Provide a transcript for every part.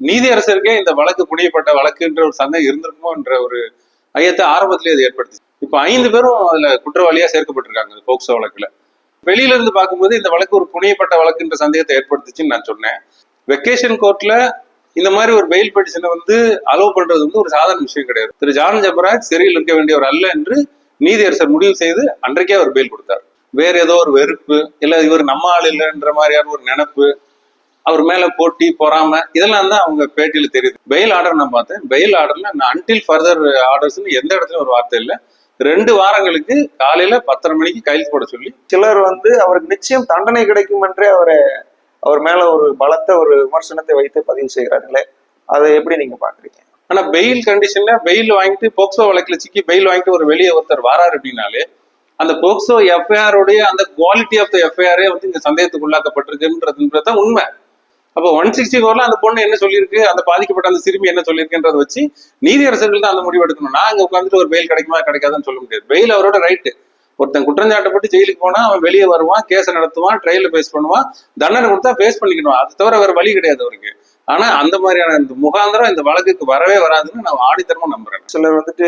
நீதியரசருக்கே இந்த வழக்கு புனியப்பட்ட வழக்குன்ற ஒரு சந்தேகம் இருந்திருக்குமோன்ற ஒரு ஐயத்தை ஆரம்பத்திலேயே அது ஏற்படுத்தி. இப்போ ஐந்து பேரும் அதுல குற்றவாளியா சேர்க்கப்பட்டிருக்காங்க இந்த போக்சோ வழக்குல. வெளியில இருந்து பார்க்கும்போது இந்த வழக்கு ஒரு புனியப்பட்ட வழக்குன்ற சந்தேகத்தை ஏற்படுத்துச்சுன்னு நான் சொன்னேன். வெக்கேஷன் கோர்ட்ல இந்த மாதிரி ஒரு பெயில் பெட்டிஷனை வந்து அலோவ் பண்றது வந்து ஒரு சாதாரண விஷயம் கிடையாது. திரு. ஜான் ஜபராஜ் சிறையில் இருக்க வேண்டியவர் அல்ல என்று நீதியரசர் முடிவு செய்து அன்றைக்கே அவர் பெயில் கொடுத்தார். வேற ஏதோ ஒரு வெறுப்பு இல்ல இவர் நம்ம ஆள் இல்லைன்ற மாதிரியான ஒரு நினைப்பு அவர் மேல போட்டி பொறாம இதெல்லாம் தான் அவங்க பேட்டியில தெரியுது. பெயில் ஆர்டர் நான் பார்த்தேன். பெயில் ஆர்டர்ல நான் அன்டில் ஃபர்தர் ஆர்டர்ஸ்னு எந்த இடத்துல ஒரு வார்த்தை இல்லை. ரெண்டு வாரங்களுக்கு காலையில பத்தரை மணிக்கு கையில் போட சொல்லி சிலர் வந்து அவருக்கு நிச்சயம் தண்டனை கிடைக்கும் என்றே அவரை அவர் மேல ஒரு பலத்த ஒரு விமர்சனத்தை வைத்து பதிவு செய்கிறார்களே. அதை எப்படி நீங்க பாக்குறீங்க ஆனா பெயில் கண்டிஷன்ல பெயில் வாங்கிட்டு போக்சோ வழக்குல சிக்கி பெயில் வாங்கிட்டு ஒரு வெளியே ஒருத்தர் வராரு அப்படின்னாலே அந்த போக்சோ எஃப்ஐஆர் உடைய அந்த குவாலிட்டி ஆஃப் த எஃப்ஐஆரே வந்து இங்க சந்தேகத்துக்கு உள்ளாக்கப்பட்டிருக்குன்றதுன்றது தான் உண்மை. அப்போ ஒன் சிக்ஸ்டி ஃபோர்ல அந்த பொண்ணு என்ன சொல்லியிருக்கு? அந்த பாதிக்கப்பட்ட அந்த சிறுமி என்ன சொல்லியிருக்குன்றத வச்சு நீதியரசர்கள் தான் அந்த முடிவு எடுக்கணும் நான் அங்க உட்காந்துட்டு ஒரு பெயில் கிடைக்குமா கிடைக்காதுன்னு சொல்ல முடியாது. பெயில் அவரோட ரைட்டு ஒருத்தன் குற்றஞ்சாட்டப்பட்டு ஜெயிலுக்கு போனா அவன் வெளியே வருவான் கேஸை நடத்துவான் ட்ரையல ஃபேஸ் பண்ணுவான் தண்டனை கொடுத்தா ஃபேஸ் பண்ணிக்கணும் அது தவிர வேற வழி கிடையாது அவருக்கு. ஆனா அந்த மாதிரியான இந்த முகாந்திரம் இந்த வழக்குக்கு வரவே வராதுன்னு நான் ஆடித்தரமா நம்புறேன். சிலர் வந்துட்டு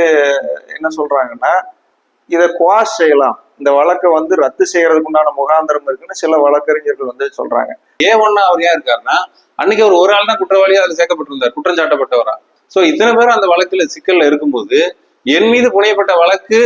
என்ன சொல்றாங்கன்னா இதை குவாஷ் செய்யலாம். இந்த வழக்கை வந்து ரத்து செய்யறதுக்கு உண்டான முகாந்திரம் இருக்குன்னு சில வழக்கறிஞர்கள் வந்து சொல்றாங்க. ஏ ஒன்னா அவர் ஏன் இருக்காருன்னா அன்னைக்கு அவர் ஒரு ஆள் தான் குற்றவாளியா அதுல சேர்க்கப்பட்டிருந்தார் குற்றம் சாட்டப்பட்டவரா. சோ இத்தனை பேரும் அந்த வழக்குல சிக்கல்ல இருக்கும்போது என் மீது புனையப்பட்ட வழக்கு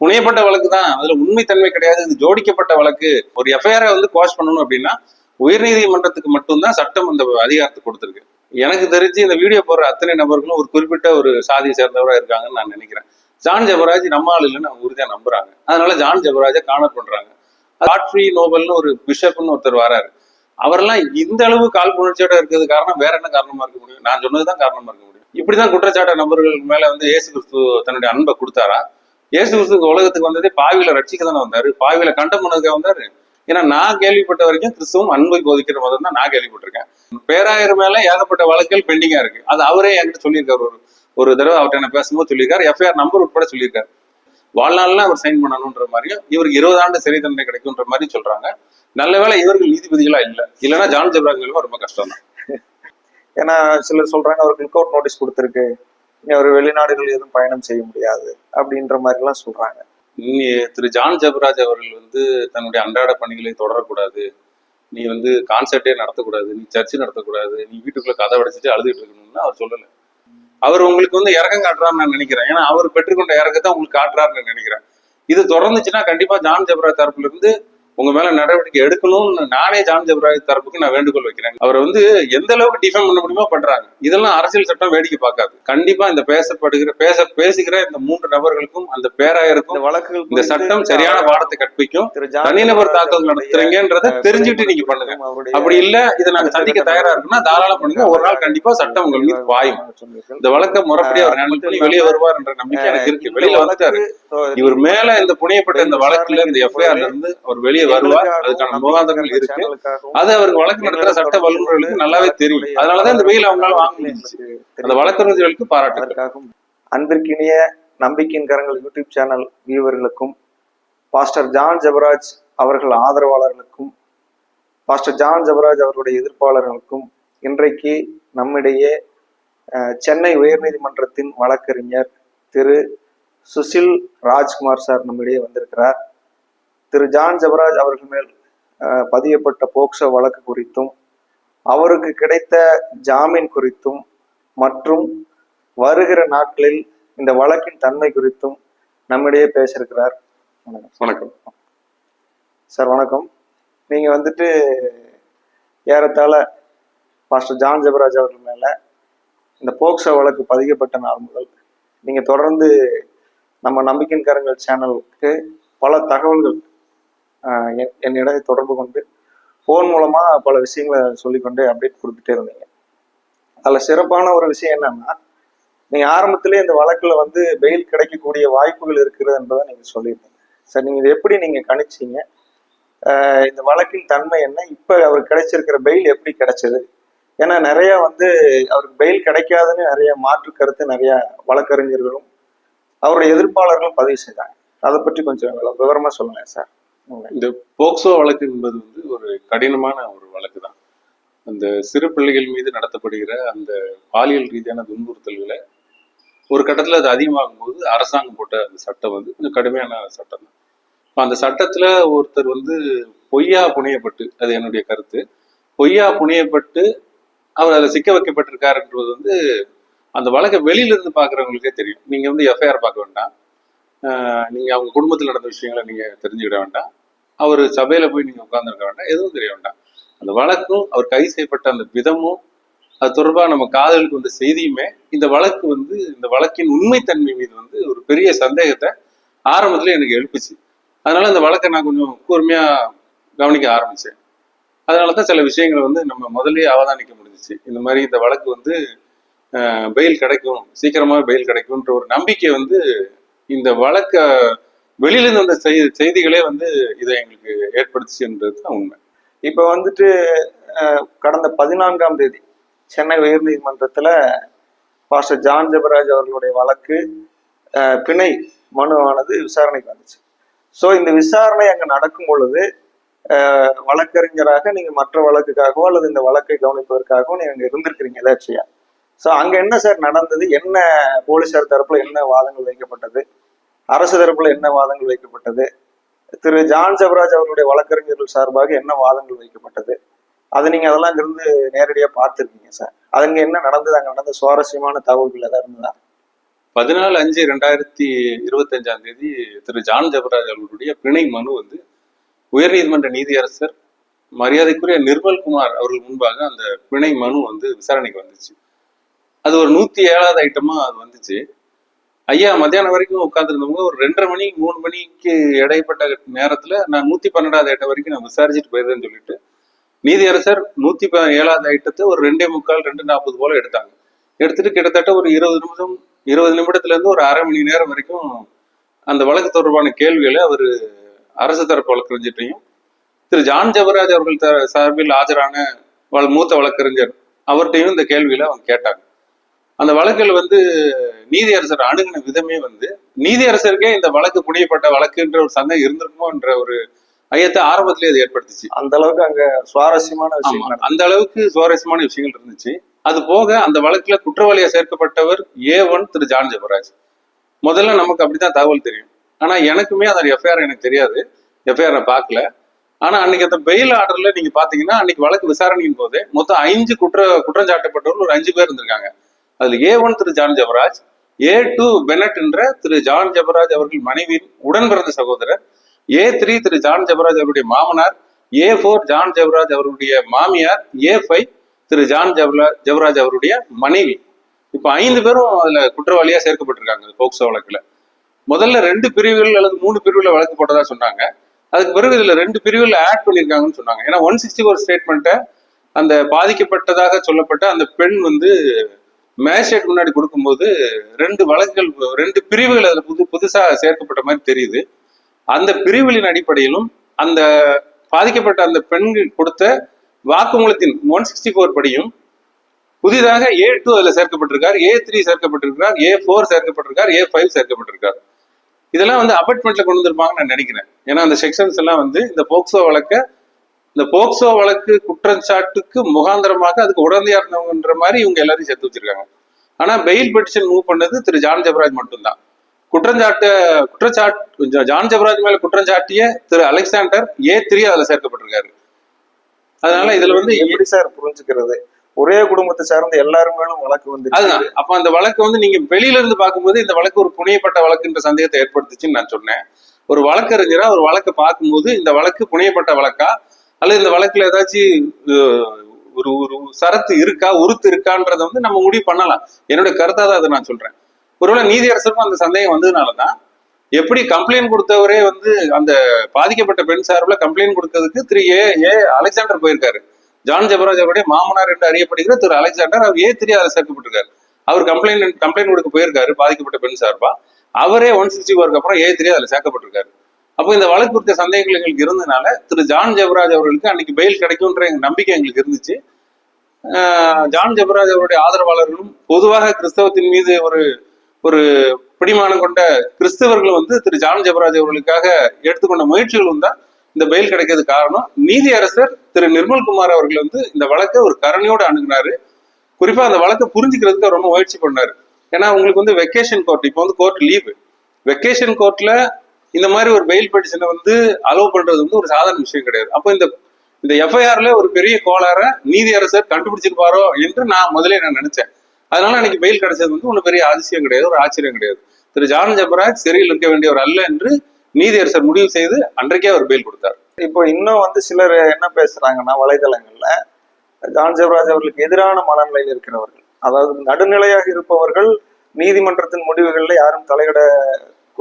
புனையப்பட்ட வழக்கு தான். அதுல உண்மைத்தன்மை கிடையாது இது ஜோடிக்கப்பட்ட வழக்கு. ஒரு எஃப்ஐஆரை வந்து குவாஷ் பண்ணணும் அப்படின்னா உயர்நீதிமன்றத்துக்கு மட்டும்தான் சட்டம் அந்த அதிகாரத்தை கொடுத்துருக்கு. எனக்கு தெரிஞ்சு இந்த வீடியோ போடுற அத்தனை நபர்களும் ஒரு குறிப்பிட்ட ஒரு சாதியை சேர்ந்தவராக இருக்காங்கன்னு நான் நினைக்கிறேன். ஜான் ஜபராஜ் நம்ம ஆள் இல்லைன்னு அவங்க உறுதியா நம்புறாங்க. அதனால ஜான் ஜபராஜை காணர் பண்றாங்க. காட்ஃப்ரீ நோபல்னு ஒரு பிஷப்னு ஒருத்தர் வராரு. அவரெல்லாம் இந்த அளவு கால் புணர்ச்சியோட இருக்கிறது காரணம் வேற என்ன காரணமா இருக்க முடியும்? நான் சொன்னதுதான் காரணமா இருக்க முடியும். இப்படிதான் குற்றச்சாட்டு நபர்கள் மேல வந்து ஏசு கிறிஸ்து தன்னுடைய அன்பை கொடுத்தாரா? இயேசு கிறிஸ்து உலகத்துக்கு வந்ததே பாவியில ரட்சிக்க தானே வந்தாரு? பாவியில கண்டம் பண்ணதுக்காக வந்தாரு? ஏன்னா நான் கேள்விப்பட்ட வரைக்கும் கிறிஸ்துவும் அன்பை போதிக்கிற மதம் தான் நான் கேள்விப்பட்டிருக்கேன். பேராயர் மேல ஏகப்பட்ட வழக்குகள் பெண்டிங்கா இருக்கு. அது அவரே என்கிட்ட சொல்லியிருக்காரு ஒரு ஒரு தடவை அவர்கிட்ட நான் பேசும்போது சொல்லியிருக்காரு. எஃப்ஐஆர் நம்பர் உட்பட சொல்லியிருக்காரு. வாழ்நாள்ல அவர் சைன் பண்ணணுன்ற மாதிரியும் இவருக்கு இருபது ஆண்டு சிறை தண்டனை கிடைக்கும்ன்ற மாதிரி சொல்றாங்க. நல்ல வேளை இவர்கள் நீதிபதிகளா இல்ல. இல்லைன்னா ஜான் ஜப்ராஜ் நிலைமை ரொம்ப கஷ்டம் தான் ஏன்னா சிலர் சொல்றாங்க அவருக்கு அவுட் நோட்டீஸ் கொடுத்துருக்கு. இனி அவர் வெளிநாடுகள் எதுவும் பயணம் செய்ய முடியாது அப்படின்ற மாதிரி எல்லாம் சொல்றாங்க. நீ திரு ஜான் ஜபராஜ் அவர்கள் வந்து தன்னுடைய அன்றாட பணிகளை தொடரக்கூடாது. நீ வந்து கான்சர்ட்டே நடத்தக்கூடாது. நீ சர்ச்சு நடத்தக்கூடாது. நீ வீட்டுக்குள்ள கதை அடைச்சிட்டு அழுதுட்டு இருக்கணும்னு அவர் சொல்லல. அவர் உங்களுக்கு வந்து இறக்கம் காட்டுறாருன்னு நான் நினைக்கிறேன். ஏன்னா அவர் பெற்றுக்கொண்ட இறக்கத்தை உங்களுக்கு காட்டுறாருன்னு நினைக்கிறேன். இது தொடர்ந்துச்சுன்னா கண்டிப்பா ஜான் ஜபராஜ் தரப்புல இருந்து உங்க மேல நடவடிக்கை எடுக்கணும்னு நானே ஜான் ஜபராஜ் தரப்புக்கு நான் வேண்டுகோள் வைக்கிறேன். அவர் வந்து எந்த அளவுக்கு டிஃபைன் பண்ண முடியுமோ பண்றாங்க. இதெல்லாம் அரசியல் சட்டம் வேடிக்கை பார்க்காது. கண்டிப்பா இந்த பேசப்படுகிற பேச பேசுகிற இந்த மூன்று நபர்களுக்கும் அந்த பேராயருக்கும் இந்த வழக்குகள் இந்த சட்டம் சரியான பாடத்தை கற்பிக்கும். தனிநபர் தாக்கல் நடத்துறீங்கன்றத தெரிஞ்சுட்டு நீங்க பண்ணுங்க. அப்படி இல்ல இதை நாங்க சந்திக்க தயாரா இருக்குன்னா தாராளம் பண்ணுங்க. ஒரு நாள் கண்டிப்பா சட்டம் உங்கள் மீது பாயும். இந்த வழக்க முறைப்படி அவர் ஹேண்டில் பண்ணி வெளியே வருவார் என்ற நம்பிக்கை எனக்கு இருக்கு. வெளியில வந்துட்டாரு. இவர் மேல இந்த புனையப்பட்ட இந்த வழக்குல இந்த எஃப்ஐஆர்ல இருந்து அவர் வெளியே வருவார். அதுக்கான முகாந்திரங்கள் இருக்கு. அது அவருக்கு வழக்கு நடத்துற சட்ட வல்லுநர்களுக்கு நல்லாவே தெரியும். அதனாலதான் இந்த வெயில் அவங்களால வாங்க முடிஞ்சுச்சு. அந்த வழக்கறிஞர்களுக்கு பாராட்டுகள் அதற்காகவும் அன்பிற்கினிய நம்பிக்கையின் கரங்கள் யூடியூப் சேனல் வியூவர்களுக்கும் பாஸ்டர் ஜான் ஜபராஜ் அவர்கள் ஆதரவாளர்களுக்கும் பாஸ்டர் ஜான் ஜபராஜ் அவர்களுடைய எதிர்ப்பாளர்களுக்கும் இன்றைக்கு நம்மிடையே சென்னை உயர்நீதிமன்றத்தின் வழக்கறிஞர் திரு சுசில் ராஜ்குமார் சார் நம்மிடையே வந்திருக்கிறார். திரு ஜான் ஜபராஜ் அவர்கள் மேல் பதியப்பட்ட போக்சோ வழக்கு குறித்தும் அவருக்கு கிடைத்த ஜாமீன் குறித்தும் மற்றும் வருகிற நாட்களில் இந்த வழக்கின் தன்மை குறித்தும் நம்மிடையே பேசியிருக்கிறார். வணக்கம். சார் வணக்கம். நீங்க வந்துட்டு ஏறத்தாழ மாஸ்டர் ஜான் ஜெபராஜ் அவர்கள் மேல இந்த போக்சோ வழக்கு பதிக்கப்பட்ட நாள் முதல் நீங்க தொடர்ந்து நம்ம நம்பிக்கையின் கரங்கள் சேனலுக்கு பல தகவல்கள் என்- என்னிடம் தொடர்பு கொண்டு ஃபோன் மூலமாக பல விஷயங்களை சொல்லிக்கொண்டு அப்டேட் கொடுத்துட்டே இருந்தீங்க. அதில் சிறப்பான ஒரு விஷயம் என்னன்னா நீங்கள் ஆரம்பத்திலே இந்த வழக்கில் வந்து பெயில் கிடைக்கக்கூடிய வாய்ப்புகள் இருக்கிறது என்பதை நீங்கள் சொல்லியிருந்தீங்க. சார் நீங்கள் இதை எப்படி நீங்கள் கணிச்சீங்க? இந்த வழக்கின் தன்மை என்ன? இப்போ அவருக்கு கிடைச்சிருக்கிற பெயில் எப்படி கிடைச்சது? ஏன்னா நிறையா வந்து அவருக்கு பெயில் கிடைக்காதுன்னு நிறைய மாற்று கருத்து நிறையா வழக்கறிஞர்களும் அவருடைய எதிர்ப்பாளர்களும் பதிவு செய்தாங்க. அதை பற்றி கொஞ்சம் விவரமாக சொல்லுங்கள் சார். இந்த போக்சோ வழக்கு என்பது வந்து ஒரு கடினமான ஒரு வழக்கு தான் அந்த சிறு பிள்ளைகள் மீது நடத்தப்படுகிற அந்த பாலியல் ரீதியான துன்புறுத்தல்களை ஒரு கட்டத்தில் அது அதிகமாகும் போது அரசாங்கம் போட்ட அந்த சட்டம் வந்து கொஞ்சம் கடுமையான சட்டம் தான். அந்த சட்டத்தில் ஒருத்தர் வந்து பொய்யா புனையப்பட்டு அது என்னுடைய கருத்து பொய்யா புனையப்பட்டு அவர் அதில் சிக்க வைக்கப்பட்டிருக்காருன்றது வந்து அந்த வழக்கை வெளியில இருந்து தெரியும். நீங்கள் வந்து எஃப்ஐஆர் பார்க்க வேண்டாம். நீங்கள் அவங்க குடும்பத்தில் நடந்த விஷயங்களை நீங்கள் தெரிஞ்சுக்கிட வேண்டாம். அவர் சபையில் போய் நீங்கள் உட்கார்ந்துருக்க வேண்டாம். எதுவும் தெரிய வேண்டாம். அந்த வழக்கும் அவர் கைது செய்யப்பட்ட அந்த விதமும் அது தொடர்பாக நம்ம காதலுக்கு வந்த செய்தியுமே இந்த வழக்கு வந்து இந்த வழக்கின் உண்மைத்தன்மை மீது வந்து ஒரு பெரிய சந்தேகத்தை ஆரம்பத்தில் எனக்கு எழுப்புச்சு. அதனால இந்த வழக்கை நான் கொஞ்சம் கூர்மையாக கவனிக்க ஆரம்பித்தேன் அதனால தான் சில விஷயங்களை வந்து நம்ம முதல்லயே அவதானிக்க முடிஞ்சிச்சு. இந்த மாதிரி இந்த வழக்கு வந்து பெயில் கிடைக்கும் சீக்கிரமாக பெயில் கிடைக்கும்ன்ற ஒரு நம்பிக்கை வந்து இந்த வழக்க வெளியிலிருந்து வந்த செய்தி செய்திகளே வந்து இதை எங்களுக்கு ஏற்படுத்துச்சுன்றது தான் உண்மை. இப்போ வந்துட்டு கடந்த பதினான்காம் தேதி சென்னை உயர்நீதிமன்றத்தில் பாஸ்டர் ஜான் ஜபராஜ் அவர்களுடைய வழக்கு பிணை மனுவானது விசாரணைக்கு வந்துச்சு. ஸோ இந்த விசாரணை அங்கே நடக்கும் பொழுது வழக்கறிஞராக நீங்கள் மற்ற வழக்குக்காகவோ அல்லது இந்த வழக்கை கவனிப்பதற்காகவோ நீங்கள் இருந்திருக்கிறீங்க எதாச்சியா ஸோ அங்கே என்ன சார் நடந்தது? என்ன போலீசார் தரப்பில் என்ன வாதங்கள் வைக்கப்பட்டது? அரசு தரப்புல என்ன வாதங்கள் வைக்கப்பட்டது? திரு. ஜான் ஜபராஜ் அவர்களுடைய வழக்கறிஞர்கள் சார்பாக என்ன வாதங்கள் வைக்கப்பட்டது? அதை நீங்க அதெல்லாம் இருந்து நேரடியா பார்த்துருக்கீங்க சார். அதுங்க என்ன நடந்தது? அங்க நடந்த சுவாரஸ்யமான தகவல்கள் ஏதாவது இருந்ததா? பதினாலு அஞ்சு ரெண்டாயிரத்தி இருபத்தஞ்சாம் தேதி திரு. ஜான் ஜபராஜ் அவர்களுடைய பிணை மனு வந்து உயர்நீதிமன்ற நீதியரசர் மரியாதைக்குரிய நிர்மல்குமார் அவர்கள் முன்பாக அந்த பிணை மனு வந்து விசாரணைக்கு வந்துச்சு. அது ஒரு நூத்தி ஏழாவது ஐட்டமா அது வந்துச்சு. ஐயா மத்தியானம் வரைக்கும் உட்காந்துருந்தவங்க ஒரு ரெண்டரை மணி மூணு மணிக்கு இடைப்பட்ட நேரத்துல நான் நூத்தி பன்னெண்டாவது ஐட்டம் வரைக்கும் நான் விசாரிச்சுட்டு போயிருந்தேன்னு சொல்லிட்டு நீதியரசர் நூத்தி ப ஏழாவது ஐட்டத்தை ஒரு ரெண்டே முக்கால் ரெண்டு நாற்பது போல எடுத்தாங்க. எடுத்துட்டு கிட்டத்தட்ட ஒரு இருபது நிமிஷம் இருபது நிமிடத்துல இருந்து ஒரு அரை மணி நேரம் வரைக்கும் அந்த வழக்கு தொடர்பான கேள்விகளை அவர் அரசு தரப்பு வழக்கறிஞர்கிட்டையும் திரு. ஜான் ஜவராஜ் அவர்கள் சார்பில் ஆஜரான மூத்த வழக்கறிஞர் அவர்கிட்டையும் இந்த கேள்விகளை அவங்க கேட்டாங்க. அந்த வழக்கில் வந்து நீதியரசர் அணுகின விதமே வந்து நீதியரசருக்கே இந்த வழக்கு புனையப்பட்ட வழக்குன்ற ஒரு சந்தேகம் இருந்திருக்குமோன்ற ஒரு ஐயத்தை ஆரம்பத்திலே அது ஏற்படுத்துச்சு. அந்த அளவுக்கு அங்க சுவாரஸ்யமான விஷயம். அந்த அளவுக்கு சுவாரஸ்யமான விஷயங்கள் இருந்துச்சு. அது போக அந்த வழக்குல குற்றவாளியா சேர்க்கப்பட்டவர் A one Thiru John Jebaraj. முதல்ல நமக்கு அப்படிதான் தகவல் தெரியும். ஆனா எனக்குமே அந்த எஃப்ஐஆர் எனக்கு தெரியாது. எஃப்ஐஆர் நான் பார்க்கல. ஆனா அன்னைக்கு அந்த பெயில் ஆர்டர்ல நீங்க பாத்தீங்கன்னா அன்னைக்கு வழக்கு விசாரணையின் போது மொத்தம் ஐந்து குற்ற குற்றம் சாட்டப்பட்டவர்கள் ஒரு அஞ்சு பேர் இருந்திருக்காங்க. அதுல A one Thiru John Jebaraj A two Bennett என்ற திரு ஜான் ஜபராஜ் அவர்கள் மனைவியின் உடன் பிறந்த சகோதரர் A three Thiru John Jebaraj அவருடைய மாமனார் ஏ ஃபோர் ஜான் ஜபராஜ் அவருடைய மாமியார் A five Thiru John ஜபரா Jebaraj அவருடைய மனைவி. இப்போ ஐந்து பேரும் அதுல குற்றவாளியா சேர்க்கப்பட்டிருக்காங்க போக்சோ வழக்குல. முதல்ல ரெண்டு பிரிவுகள் அல்லது மூணு பிரிவுல வழக்கு போட்டதா சொன்னாங்க. அதுக்கு பிறகு இதுல ரெண்டு பிரிவுல ஆட் பண்ணியிருக்காங்கன்னு சொன்னாங்க. ஏன்னா ஒன் சிக்ஸ்டி ஃபோர் ஸ்டேட்மெண்ட்டை அந்த பாதிக்கப்பட்டதாக சொல்லப்பட்ட அந்த பெண் வந்து மேஜிஸ்ட்ரேட் முன்னாடி கொடுக்கும்போது ரெண்டு வழக்குகள் ரெண்டு பிரிவுகள் அதில் புது புதுசாக சேர்க்கப்பட்ட மாதிரி தெரியுது. அந்த பிரிவுகளின் அடிப்படையிலும் அந்த பாதிக்கப்பட்ட அந்த பெண்கள் கொடுத்த வாக்குமூலத்தின் ஒன் சிக்ஸ்டி ஃபோர் படியும் புதிதாக ஏ டூ அதில் சேர்க்கப்பட்டிருக்கார் ஏ த்ரீ சேர்க்கப்பட்டிருக்கிறார் ஏ ஃபோர் சேர்க்கப்பட்டிருக்கார் ஏ ஃபைவ் சேர்க்கப்பட்டிருக்கார். இதெல்லாம் வந்து அபார்ட்மெண்ட்ல கொண்டு வந்திருப்பாங்கன்னு நான் நினைக்கிறேன். ஏன்னா அந்த செக்ஷன்ஸ் எல்லாம் வந்து இந்த போக்சோ வழக்க இந்த போக்சோ வழக்கு குற்றச்சாட்டுக்கு முகாந்திரமாக அதுக்கு உடந்தையா இருந்தவங்கன்ற மாதிரி இவங்க எல்லாரையும் சேர்த்து வச்சிருக்காங்க. ஆனா பெயில் பெட்டிஷன் மூவ் பண்ணது திரு ஜான் ஜெபராஜ் மட்டும்தான். குற்றஞ்சாட்ட குற்றச்சாட்டு ஜான் ஜெபராஜ் மேல குற்றஞ்சாட்டிய திரு அலெக்சாண்டர் ஏ த்ரீ அதுல சேர்க்கப்பட்டிருக்காரு. அதனால இதுல வந்து எப்படி சார் புரிஞ்சுக்கிறது? ஒரே குடும்பத்தை சார்ந்த எல்லாரும் மேலும் வழக்கு வந்துருச்சு அதுதான். அப்ப அந்த வழக்கு வந்து நீங்க வெளியில இருந்து பார்க்கும்போது இந்த வழக்கு ஒரு புனையப்பட்ட வழக்குன்ற சந்தேகத்தை ஏற்படுத்துச்சுன்னு நான் சொன்னேன். ஒரு வழக்கறிஞரா ஒரு வழக்கை பார்க்கும்போது இந்த வழக்கு புனையப்பட்ட வழக்கா? அல்லது இந்த வழக்குல ஏதாச்சும் ஒரு ஒரு சரத்து இருக்கா உருத்து இருக்கான்றத வந்து நம்ம முடிவு பண்ணலாம். என்னோட கருத்தா தான் அதை நான் சொல்றேன். ஒருவேளை நீதியரசருக்கும் அந்த சந்தேகம் வந்ததுனாலதான் எப்படி கம்ப்ளைண்ட் கொடுத்தவரே வந்து அந்த பாதிக்கப்பட்ட பெண் சார்பில் கம்ப்ளைண்ட் கொடுத்ததுக்கு திரு ஏ ஏ அலெக்சாண்டர் போயிருக்காரு. ஜான் ஜபராஜ் அவருடைய மாமனார் என்று அறியப்படுகிற திரு அலெக்சாண்டர் அவர் ஏ த்ரீ அதில் சேர்க்கப்பட்டிருக்காரு. அவர் கம்ப்ளைண்ட் கம்ப்ளைண்ட் கொடுக்க போயிருக்காரு பாதிக்கப்பட்ட பெண் சார்பா. அவரே ஒன் சிக்ஸ்டி ஃபோருக்கு அப்புறம் ஏ திரி அதில் சேர்க்கப்பட்டிருக்காரு. அப்போ இந்த வழக்கு குறித்த சந்தேகங்கள் எங்களுக்கு இருந்ததுனால திரு ஜான் ஜெபராஜ் அவர்களுக்கு அன்னைக்கு பெயில் கிடைக்கும்ன்ற எங்க நம்பிக்கை எங்களுக்கு இருந்துச்சு. ஜான் ஜெபராஜ் அவருடைய ஆதரவாளர்களும் பொதுவாக கிறிஸ்தவத்தின் மீது ஒரு ஒரு பிடிமானம் கொண்ட கிறிஸ்தவர்கள் வந்து திரு ஜான் ஜெபராஜ் அவர்களுக்காக எடுத்துக்கொண்ட முயற்சிகளும் தான் இந்த பெயில் கிடைக்கிறது காரணம். நீதியரசர் திரு நிர்மல்குமார் அவர்கள் வந்து இந்த வழக்கை ஒரு கருணையோடு அணுகுனாரு. குறிப்பா அந்த வழக்கை புரிஞ்சுக்கிறதுக்கு ரொம்ப முயற்சி பண்ணாரு. ஏன்னா உங்களுக்கு வந்து வெக்கேஷன் கோர்ட் இப்போ வந்து கோர்ட் லீவு வெக்கேஷன் கோர்ட்ல இந்த மாதிரி ஒரு பெயில் பெட்டிஷனை வந்து அலோவ் பண்றது வந்து ஒரு சாதாரண விஷயம் கிடையாது. அப்போ இந்த இந்த எஃப்ஐஆர்ல ஒரு பெரிய கோளாற நீதியரசர் கண்டுபிடிச்சிருப்பாரோ என்று நான் முதலே நான் நினைச்சேன். அதனால அன்னைக்கு பெயில் கிடைச்சது வந்து ஒன்றும் பெரிய அதிசயம் கிடையாது ஒரு ஆச்சரியம் கிடையாது. திரு ஜான் ஜபராஜ் சிறையில் இருக்க வேண்டியவர் அல்ல என்று நீதியரசர் முடிவு செய்து அன்றைக்கே அவர் பெயில் கொடுத்தார். இப்போ இன்னும் வந்து சிலர் என்ன பேசுறாங்கன்னா வலைதளங்கள்ல ஜான் ஜபராஜ் அவர்களுக்கு எதிரான மனநிலையில் இருக்கிறவர்கள். அதாவது நடுநிலையாக இருப்பவர்கள் நீதிமன்றத்தின் முடிவுகளில் யாரும் தலையிட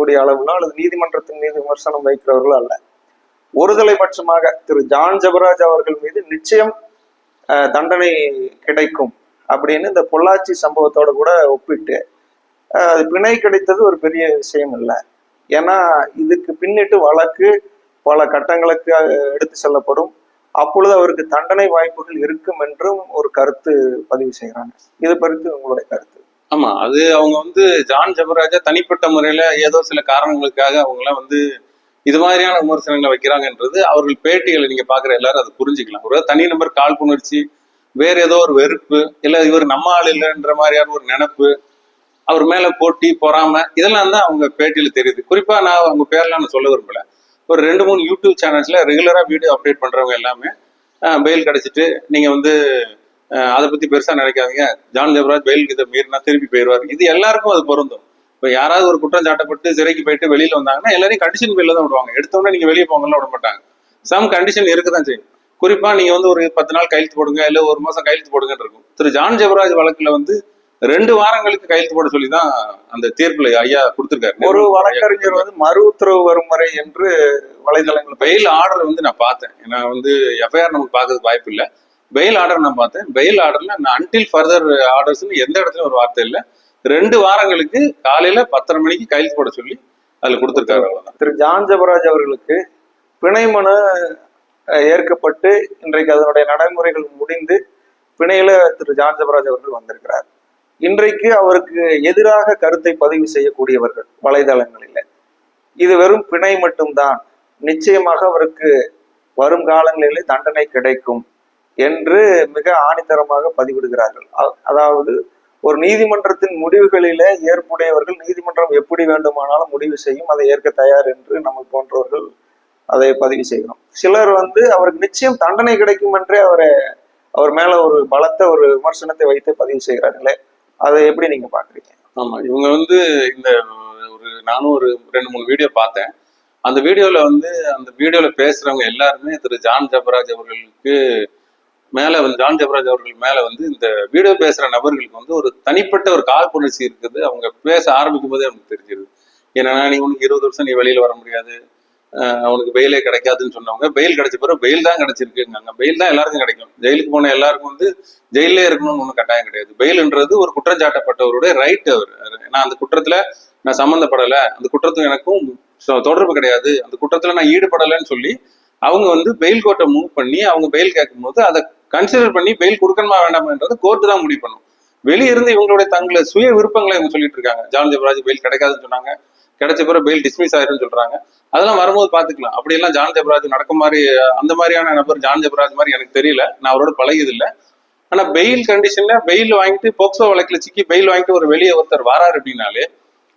இருக்கக்கூடிய அளவுனா அல்லது நீதிமன்றத்தின் மீது விமர்சனம் வைக்கிறவர்கள் அல்ல. ஒருதலை பட்சமாக திரு ஜான் ஜபராஜ் அவர்கள் மீது நிச்சயம் தண்டனை கிடைக்கும் அப்படின்னு இந்த பொள்ளாச்சி சம்பவத்தோட கூட ஒப்பிட்டு அது பிணை கிடைத்தது ஒரு பெரிய விஷயம் இல்லை ஏன்னா இதுக்கு பின்னிட்டு வழக்கு பல கட்டங்களுக்கு எடுத்து செல்லப்படும். அப்பொழுது அவருக்கு தண்டனை வாய்ப்புகள் இருக்கும் என்றும் ஒரு கருத்து பதிவு செய்கிறாங்க. இது பறித்து உங்களுடைய கருத்து. ஆமா அது அவங்க வந்து ஜான் ஜபராஜா தனிப்பட்ட முறையில ஏதோ சில காரணங்களுக்காக அவங்களாம் வந்து இது மாதிரியான விமர்சனங்களை வைக்கிறாங்கன்றது அவர்கள் பேட்டிகளை நீங்க பாக்குற எல்லாரும் அதை புரிஞ்சுக்கலாம். ஒரு தனி நபர் கால் புணர்ச்சி வேற ஏதோ ஒரு வெறுப்பு இல்ல இவர் நம்ம ஆள் இல்லைன்ற மாதிரியான ஒரு நினைப்பு அவர் மேல போட்டி பொறாம இதெல்லாம் தான் அவங்க பேட்டியில தெரியுது. குறிப்பா நான் அவங்க பேர்லாம் நான் சொல்ல விரும்பல. ஒரு ரெண்டு மூணு யூடியூப் சேனல்ஸ்ல ரெகுலரா வீடியோ அப்டேட் பண்றவங்க எல்லாமே பெயில் கிடைச்சிட்டு நீங்க வந்து அதை பத்தி பெருசா நினைக்காதீங்க. ஜான் ஜெபராஜ் பெயிலுக்கு இதை மீறினா திருப்பி போயிடுவார். இது எல்லாருக்கும் அது பொருந்தும். இப்போ யாராவது ஒரு குற்றம் சாட்டப்பட்டு சிறைக்கு போயிட்டு வெளியில வந்தாங்கன்னா எல்லாரையும் கண்டிஷன் பெயில தான் விடுவாங்க. எடுத்தோடனே நீங்க வெளியே போங்கலாம் விட மாட்டாங்க. சம் கண்டிஷன் இருக்கு தான் செய்யும். குறிப்பா நீங்க வந்து ஒரு பத்து நாள் கையெழுத்து போடுங்க இல்ல ஒரு மாசம் கையெழுத்து போடுங்கன்னு இருக்கும். திரு ஜான் ஜெபராஜ் வழக்குல வந்து ரெண்டு வாரங்களுக்கு கையெழுத்து போட சொல்லி தான் அந்த தீர்ப்புல ஐயா கொடுத்திருக்காரு. ஒரு வழக்கறிஞர் வந்து மறு உத்தரவு வரும் வரை என்று வலைதளங்கள் பெயில் ஆர்டர் வந்து நான் பார்த்தேன். ஏன்னா வந்து எஃப்ஐஆர் நமக்கு பார்க்கறதுக்கு வாய்ப்பு இல்லை. பெயில் ஆர்டர் நான் பார்த்தேன். பெயில் ஆர்டர்ல நான் அன்டில் ஃபர்தர் ஆர்டர்ஸ்னு எந்த இடத்துலயும் ஒரு வார்த்தை இல்லை. ரெண்டு வாரங்களுக்கு காலையில பத்தரை மணிக்கு கையெழுத்து போட சொல்லி அதுல கொடுத்துருக்காரு திரு ஜான் ஜபராஜ் அவர்களுக்கு பிணை மனு ஏற்கப்பட்டு இன்றைக்கு அதனுடைய நடைமுறைகள் முடிந்து பிணையில திரு ஜான் ஜபராஜ் அவர்கள் வந்திருக்கிறார். இன்றைக்கு அவருக்கு எதிராக கருத்தை பதிவு செய்யக்கூடியவர்கள் வலைதளங்களில். இது வெறும் பிணை மட்டும்தான். நிச்சயமாக அவருக்கு வரும் காலங்களிலே தண்டனை கிடைக்கும். என்று மிக ஆணித்தரமாக பதிவிடுகிறார்கள். அதாவது ஒரு நீதிமன்றத்தின் முடிவுகளில ஏற்புடையவர்கள் நீதிமன்றம் எப்படி வேண்டுமானாலும் முடிவு செய்யும் அதை ஏற்க தயார் என்று நம்ம போன்றவர்கள் அதை பதிவு செய்கிறோம். சிலர் வந்து அவருக்கு நிச்சயம் தண்டனை கிடைக்கும் என்றே அவரை அவர் மேல ஒரு பலத்த ஒரு விமர்சனத்தை வைத்து பதிவு செய்கிறார்களே அதை எப்படி நீங்க பாக்குறீங்க ஆமா இவங்க வந்து இந்த ஒரு நானும் ஒரு ரெண்டு மூணு வீடியோ பார்த்தேன். அந்த வீடியோல வந்து அந்த வீடியோல பேசுறவங்க எல்லாருமே திரு. ஜான் ஜபராஜ் அவர்களுக்கு மேல வந்து ஜான் ஜபராஜ் அவர்கள் மேல வந்து இந்த வீடியோ பேசுற நபர்களுக்கு வந்து ஒரு தனிப்பட்ட ஒரு காழ்ப்புணர்ச்சி இருக்குது. அவங்க பேச ஆரம்பிக்கும் போதே நமக்கு தெரிஞ்சிருது. ஏன்னா நீ உனக்கு இருபது வருஷம் நீ வெளியில வர முடியாது. அவனுக்கு பெயிலே கிடைக்காதுன்னு சொன்னவங்க பெயில் கிடைச்ச பிறகு பெயில் தான் கிடைச்சிருக்குங்க பெயில் தான் எல்லாருக்கும் கிடைக்கும். ஜெயிலுக்கு போன எல்லாருக்கும் வந்து ஜெயிலே இருக்கணும்னு ஒன்றும் கட்டாயம் கிடையாது. பெயில்ன்றது ஒரு குற்றஞ்சாட்டப்பட்டவருடைய ரைட் அவர். நான் அந்த குற்றத்துல நான் சம்மந்தப்படலை அந்த குற்றத்தும் எனக்கும் தொடர்பு கிடையாது. அந்த குற்றத்துல நான் ஈடுபடலைன்னு சொல்லி அவங்க வந்து பெயில் கோர்ட்டை மூவ் பண்ணி அவங்க பெயில் கேட்கும்போது அதை கன்சிடர் பண்ணி பெயில் கொடுக்கணுமா வேண்டாமான்றது கோர்ட்டு தான் முடிவு பண்ணும். வெளியிருந்து இவங்களுடைய தங்களை சுய விருப்பங்களை இவங்க சொல்லிட்டு இருக்காங்க. ஜான் ஜெபராஜ் பெயில் கிடைக்காதுன்னு சொன்னாங்க. கிடைச்ச பிறகு பெயில் டிஸ்மிஸ் ஆயிரும்னு சொல்றாங்க. அதெல்லாம் வரும்போது பாத்துக்கலாம் அப்படி எல்லாம் ஜான் ஜெபராஜ் நடக்க மாதிரி அந்த மாதிரியான நபர் ஜான் ஜெபராஜ் மாதிரி எனக்கு தெரியல. நான் அவரோட பழகியது இல்லை ஆனா பெயில் கண்டிஷன்ல பெயில் வாங்கிட்டு போக்சோ வழக்குல சிக்கி பெயில் வாங்கிட்டு ஒரு வெளியே ஒருத்தர் வராரு அப்படின்னாலே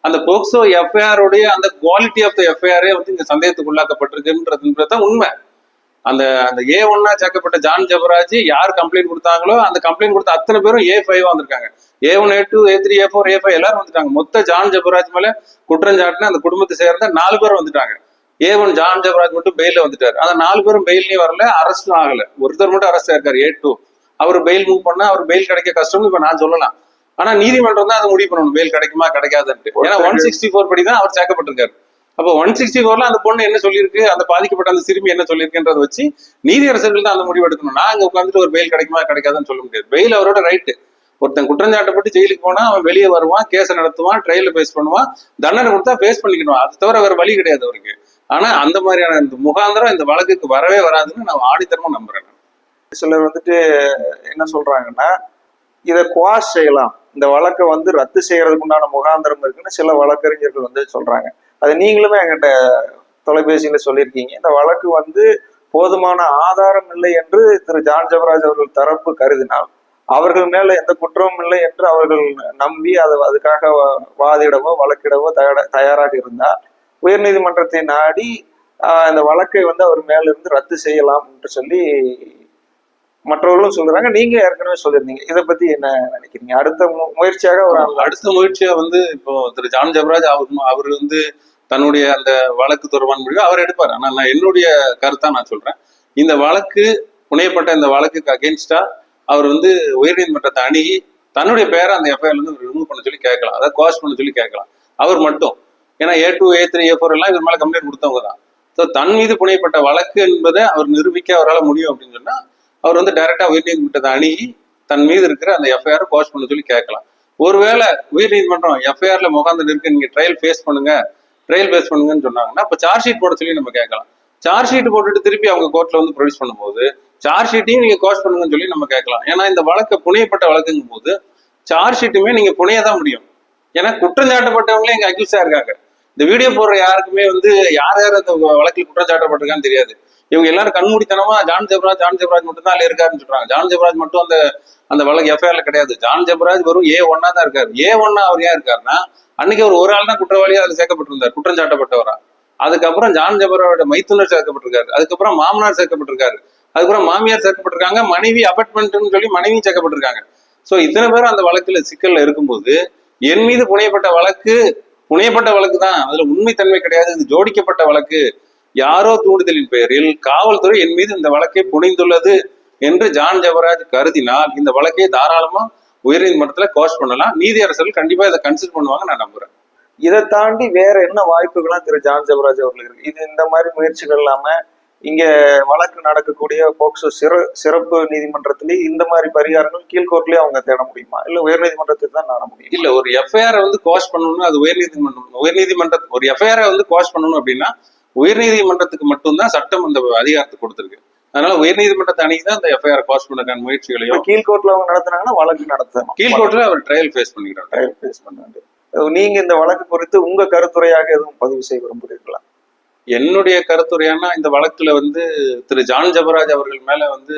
அந்த போக்சோ எஃப்ஐஆர் உடைய அந்த குவாலிட்டி ஆஃப் த எஃப்ஐஆரே வந்து இங்க சந்தேகத்துக்குள்ளாக்கப்பட்டிருக்குன்றது தான் உண்மை. அந்த அந்த ஏ ஒன்னா சேர்க்கப்பட்ட ஜான் ஜபராஜ் யார் கம்ப்ளைண்ட் கொடுத்தாங்களோ அந்த கம்ப்ளைண்ட் கொடுத்த அத்தனை பேரும் ஏ ஃபைவ் வந்திருக்காங்க. A one A two A three A four A five எல்லாரும் வந்துட்டாங்க. மொத்த ஜான் ஜபராஜ் மேல குற்றம் சாட்டின அந்த குடும்பத்தை சேர்ந்த நாலு பேர் வந்துட்டாங்க. ஏ ஒன் ஜான் ஜபராஜ் மட்டும் பெயில வந்துட்டாரு. அந்த நாலு பேரும் பெயிலையும் வரல அரெஸ்டும் ஆகல. ஒருத்தர் மட்டும் அரெஸ்ட் ஆயிருக்காரு ஏ டூ அவர் பெயில் மூவ் பண்ணா அவர் பெயில் கிடைக்க கஷ்டம்னு இப்ப நான் சொல்லலாம். ஆனா நீதிமன்றம் தான் அதை முடிவு பண்ணணும். பெயில் கிடைக்குமா கிடைக்காதுன்ட்டு. ஏன்னா ஒன் சிக்ஸ்டி ஃபோர் படி தான் அவர் சேர்க்கப்பட்டிருக்காரு. அப்போ ஒன் சிக்ஸ்டி ஃபோர்ல அந்த பொண்ணு என்ன சொல்லியிருக்கு? அந்த பாதிக்கப்பட்ட அந்த சிறுமி என்ன சொல்லியிருக்குன்றத வச்சு நீதியரசர்கள் தான் அந்த முடிவு எடுக்கணும். நான் அங்க உட்காந்துட்டு ஒரு பெயில் கிடைக்குமா கிடைக்காதுன்னு சொல்ல முடியாது. பெயில் அவரோட ரைட்டு ஒருத்தன் குற்றஞ்சாட்டப்பட்டு ஜெயிலுக்கு போனா அவன் வெளியே வருவான் கேஸை நடத்துவான் ட்ரையல ஃபேஸ் பண்ணுவான் தண்டனை கொடுத்தா ஃபேஸ் பண்ணிக்கணும் அது தவிர வேற வழி கிடையாது அவருக்கு. ஆனா அந்த மாதிரியான இந்த முகாந்திரம் இந்த வழக்குக்கு வரவே வராதுன்னு நான் ஆணித்தரமா நம்புறேன். சிலர் வந்துட்டு என்ன சொல்றாங்கன்னா இதை குவாஷ் செய்யலாம். இந்த வழக்கை வந்து ரத்து செய்யறதுக்கு உண்டான முகாந்திரம் இருக்குன்னு சில வழக்கறிஞர்கள் வந்து சொல்றாங்க. அது நீங்களுமே என்கிட்ட தொலைபேசியில சொல்லியிருக்கீங்க. இந்த வழக்கு வந்து போதுமான ஆதாரம் இல்லை என்று திரு. ஜான் ஜவராஜ் அவர்கள் தரப்பு கருதினால் அவர்கள் மேல எந்த குற்றமும் இல்லை என்று அவர்கள் நம்பி அதை அதுக்காக வா- வாதிடவோ வழக்கிடவோ தயாராக இருந்தால் உயர்நீதிமன்றத்தை நாடி இந்த வழக்கை வந்து அவர் மேலிருந்து ரத்து செய்யலாம் என்று சொல்லி மற்றவர்களும் சொல்றாங்க. நீங்க ஏற்கனவே சொல்லியிருந்தீங்க. இதை பத்தி என்ன நினைக்கிறீங்க? அடுத்த மு- முயற்சியாக ஒரு அடுத்த முயற்சியா வந்து இப்போ திரு. ஜான் ஜபராஜ் அவர் அவர் வந்து தன்னுடைய அந்த வழக்கு தொடர்பான முடிவு அவர் எடுப்பார். ஆனா நான் என்னுடைய கருத்தா நான் சொல்றேன். இந்த வழக்கு புனையப்பட்ட இந்த வழக்குக்கு அகேன்ஸ்டா அவர் வந்து உயர்நீதிமன்றத்தை அணுகி தன்னுடைய பேரை அந்த எஃப்ஐஆர்ல இருந்து ரிமூவ் பண்ண சொல்லி கேட்கலாம். அதாவது கோஸ்ட் பண்ண சொல்லி கேட்கலாம். அவர் மட்டும். ஏன்னா A two A three A four எல்லாம் இவர் மேல கம்ப்ளைண்ட் கொடுத்தவங்க தான். ஸோ தன் மீது புனையப்பட்ட வழக்கு என்பதை அவர் நிரூபிக்க அவரால் முடியும் அப்படின்னு அவர் வந்து டைரக்டா உயர்நீதிமன்றத்தை அணுகி தன் மீது இருக்கிற அந்த எஃப்ஐஆர் கோஷ் பண்ண சொல்லி கேட்கலாம். ஒருவேளை உயர்நீதிமன்றம் எஃப்ஐஆர்ல முகாந்து இருக்கு நீங்க ட்ரையல் ஃபேஸ் பண்ணுங்க ட்ரையல் ஃபேஸ் பண்ணுங்கன்னு சொன்னாங்கன்னா இப்போ சார்ஜ் ஷீட் போட சொல்லி நம்ம கேட்கலாம். சார்ஜ் ஷீட் போட்டுட்டு திருப்பி அவங்க கோர்ட்ல வந்து ப்ரொடியூஸ் பண்ணும்போது சார்ஜ் ஷீட்டையும் நீங்க கோஷ் பண்ணுங்கன்னு சொல்லி நம்ம கேட்கலாம். ஏன்னா இந்த வழக்கு புனையப்பட்ட வழக்குங்கும் போது சார்ஜ் ஷீட்டுமே நீங்க புனைய தான் முடியும். ஏன்னா குற்றம் சாட்டப்பட்டவங்களே எங்க அக்யூஸா இருக்காங்க. இந்த வீடியோ போடுற யாருக்குமே வந்து யார் யார் அந்த வழக்கில் குற்றம் சாட்டப்பட்டிருக்கான்னு தெரியாது. இவங்க எல்லாரும் கண்மூடித்தனமா ஜான் ஜெபராஜ் ஜான் ஜெபராஜ் மட்டும் தான் இருக்காருன்னு சொல்றாங்க. ஜான் ஜெபராஜ் மட்டும் அந்த அந்த வழக்கு எஃப்ஐஆர்ல கிடையாது. ஜான் ஜெபராஜ் வெறும் ஏ ஒன்னா தான் இருக்காரு. ஏ ஒன்னா அவர் ஏன் இருக்காருன்னா அன்னைக்கு அவர் ஒரு ஆள் தான் குற்றவாளியா அதுல சேர்க்கப்பட்டிருந்தார். குற்றம் சாட்டப்பட்டவரா. அதுக்கப்புறம் ஜான் ஜெபரோட மைத்துனர் சேர்க்கப்பட்டிருக்காரு. அதுக்கப்புறம் மாமனார் சேர்க்கப்பட்டிருக்காரு. அதுக்கப்புறம் மாமியார் சேர்க்கப்பட்டிருக்காங்க. மனைவி அபார்ட்மெண்ட்னு சொல்லி மனைவியும் சேர்க்கப்பட்டிருக்காங்க. சோ இத்தனை பேரும் அந்த வழக்குல சிக்கல்ல இருக்கும்போது என் மீது புனையப்பட்ட வழக்கு புனையப்பட்ட வழக்கு தான் அதுல உண்மைத்தன்மை கிடையாது. இது ஜோடிக்கப்பட்ட வழக்கு. யாரோ தூண்டுதலின் பெயரில் காவல்துறை என் மீது இந்த வழக்கை புனைந்துள்ளது என்று ஜான் ஜெபராஜ் கருதினால் இந்த வழக்கை தாராளமா உயர்நீதிமன்றத்துல கோஷ் பண்ணலாம். நீதியரசர்கள் கண்டிப்பா இதை கன்சிடர் பண்ணுவாங்க நான் நம்புறேன். இதை தாண்டி வேற என்ன வாய்ப்புகள்லாம் திரு ஜான் ஜெபராஜ் அவர்களுக்கு இருக்கு? இது இந்த மாதிரி முயற்சிகள் இல்லாம இங்க வழக்கு நடக்கக்கூடிய போக்சோ சிற சிறப்பு நீதிமன்றத்திலேயே இந்த மாதிரி பரிகாரங்கள் கீழ்கோர்ட்லயே அவங்க தேட முடியுமா? இல்ல உயர்நீதிமன்றத்தை தான் நாட முடியும்? இல்ல ஒரு எஃப்ஐஆர் வந்து கோஷ் பண்ணணும்னா அது உயர்நீதிமன்றம் உயர்நீதிமன்ற ஒரு எஃப்ஐஆர் வந்து கோஷ் பண்ணணும் அப்படின்னா உயர்நீதிமன்றத்துக்கு மட்டும்தான் சட்டம் அந்த அதிகாரத்தை கொடுத்திருக்கு. அதனால உயர்நீதிமன்றத்தை அணுகி தான் அந்த எஃப்ஐஆர் கோஷ் பண்ணக்கான முயற்சிகளையும் கீழ்கோர்ட்ல அவங்க நடத்துனாங்கன்னா வழக்கு நடத்தணும். கீழ்கோர்ட்ல அவர் ட்ரையல் ஃபேஸ் பண்ணிக்கிறார். ட்ரையல் ஃபேஸ் பண்ணாண்டு நீங்க இந்த வழக்கு குறித்து உங்க கருத்துரையாக எதுவும் பதிவு செய்ய விரும்புகிறீர்களா? என்னுடைய கருத்துரையானா இந்த வழக்குல வந்து திரு. ஜான் ஜபராஜ் அவர்கள் மேல வந்து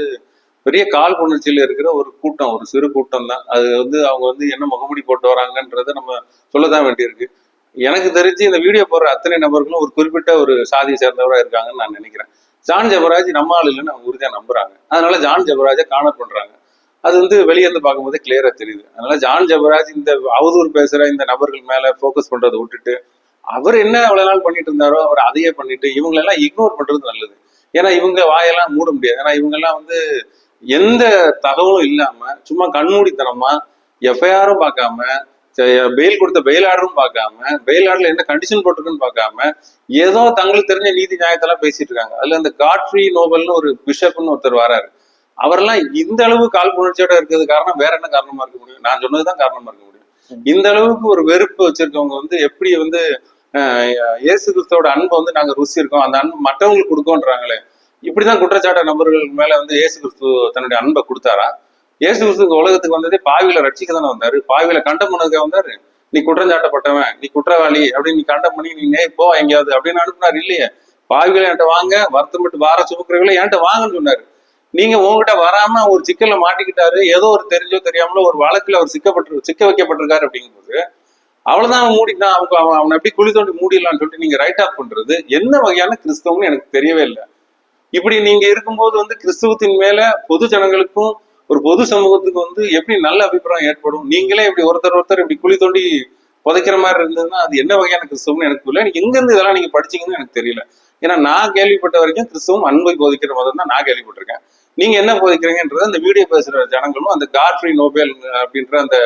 பெரிய கால் புணர்ச்சியில இருக்கிற ஒரு கூட்டம் ஒரு சிறு கூட்டம் தான். அது வந்து அவங்க வந்து என்ன முகமுடி போட்டு வராங்கன்றதை நம்ம சொல்லதான் வேண்டியிருக்கு. எனக்கு தெரிஞ்சு இந்த வீடியோ போடுற அத்தனை நபர்களும் ஒரு குறிப்பிட்ட ஒரு சாதியை சேர்ந்தவராக இருக்காங்கன்னு நான் நினைக்கிறேன். ஜான் ஜபராஜ் நம்ம ஆள் இல்லைன்னு அவங்க உறுதியாக நம்புறாங்க. அதனால ஜான் ஜபராஜை காணர் பண்றாங்க. அது வந்து வெளியே இருந்து பார்க்கும்போது கிளியரா தெரியுது. அதனால ஜான் ஜபராஜ் இந்த அவதூறு பேசுற இந்த நபர்கள் மேல ஃபோக்கஸ் பண்றதை விட்டுட்டு அவர் என்ன அவ்வளவு நாள் பண்ணிட்டு இருந்தாரோ அவர் அதையே பண்ணிட்டு இவங்களெல்லாம் இக்னோர் பண்றது நல்லது. ஏன்னா இவங்க வாயெல்லாம் மூட முடியாது. ஏன்னா இவங்கெல்லாம் வந்து எந்த தகவலும் இல்லாம சும்மா கண்மூடித்தனமா எஃப்ஐஆரும் பார்க்காம பெயில் கொடுத்த பெயில் ஆர்டரும் பார்க்காம பெயில் ஆர்டர்ல என்ன கண்டிஷன் போட்டிருக்குன்னு பார்க்காம ஏதோ தங்களுக்கு தெரிஞ்ச நீதி நியாயத்தெல்லாம் பேசிட்டு இருக்காங்க. அதுல அந்த காட்ஃப்ரீ நோபல்னு ஒரு பிஷப்னு ஒருத்தர் வராரு. அவரெல்லாம் இந்த அளவு காழ்ப்புணர்ச்சியோட இருக்கிறது காரணம் வேற என்ன காரணமா இருக்க முடியும்? நான் சொன்னதுதான் காரணமா இருக்க முடியும். இந்த அளவுக்கு ஒரு வெறுப்பு வச்சிருக்கவங்க வந்து எப்படி வந்து இயேசு கிறிஸ்துவோட அன்பை வந்து நாங்க ருசி இருக்கோம் அந்த அன்பு மற்றவங்களுக்கு கொடுக்கோன்றாங்களே. இப்படிதான் குற்றச்சாட்ட நபர்கள் மேல வந்து இயேசு கிறிஸ்து தன்னுடைய அன்பை கொடுத்தாரா? இயேசு கிறிஸ்து இந்த உலகத்துக்கு வந்ததே பாவியில ரட்சிக்க தானே வந்தாரு. பாவியில கண்டம் பண்ணதுக்காக வந்தாரு. நீ குற்றஞ்சாட்டப்பட்டவன் நீ குற்றவாளி அப்படின்னு நீ கண்டம் பண்ணி நீ நே போ எங்கேயாவது அப்படின்னு அனுப்புனாரு. இல்லையே. பாவிகளை என்கிட்ட வாங்க வருத்தப்பட்டு வார சுமக்கிறவங்களை என்கிட்ட வாங்கன்னு சொன்னாரு. நீங்க உங்ககிட்ட வராம ஒரு சிக்கல மாட்டிக்கிட்டாரு ஏதோ ஒரு தெரிஞ்சோ தெரியாமலோ ஒரு வழக்குல அவர் சிக்கப்பட்டு சிக்க வைக்கப்பட்டிருக்காரு அப்படிங்கும்போது அவ்வளவுதான் அவன் மூடிட்டான். அவங்க அவன் அவனை எப்படி குழி தோண்டி மூடிடலாம்னு சொல்லிட்டு நீங்க ரைட் ஆஃப் பண்றது என்ன வகையான கிறிஸ்தவம்னு எனக்கு தெரியவே இல்லை. இப்படி நீங்க இருக்கும்போது வந்து கிறிஸ்துவத்தின் மேல பொது ஜனங்களுக்கும் ஒரு பொது சமூகத்துக்கு வந்து எப்படி நல்ல அபிப்பிராயம் ஏற்படும்? நீங்களே இப்படி ஒருத்தர் ஒருத்தர் இப்படி குழி தோண்டி புதைக்கிற மாதிரி இருந்ததுன்னா அது என்ன வகையான கிறிஸ்தவம்னு எனக்கு இல்லை எனக்கு எங்க இருந்து இதெல்லாம் நீங்க படிச்சீங்கன்னு எனக்கு தெரியல. ஏன்னா நான் கேள்விப்பட்ட வரைக்கும் கிறிஸ்தவம் அன்பை போதிக்கிற மதம் தான் நான் கேள்விப்பட்டிருக்கேன். நீங்க என்ன போதிக்கிறீங்கன்றது அந்த வீடியோ பேசுற ஜனங்களும் அந்த காட்ரி நோபேல் அப்படின்ற அந்த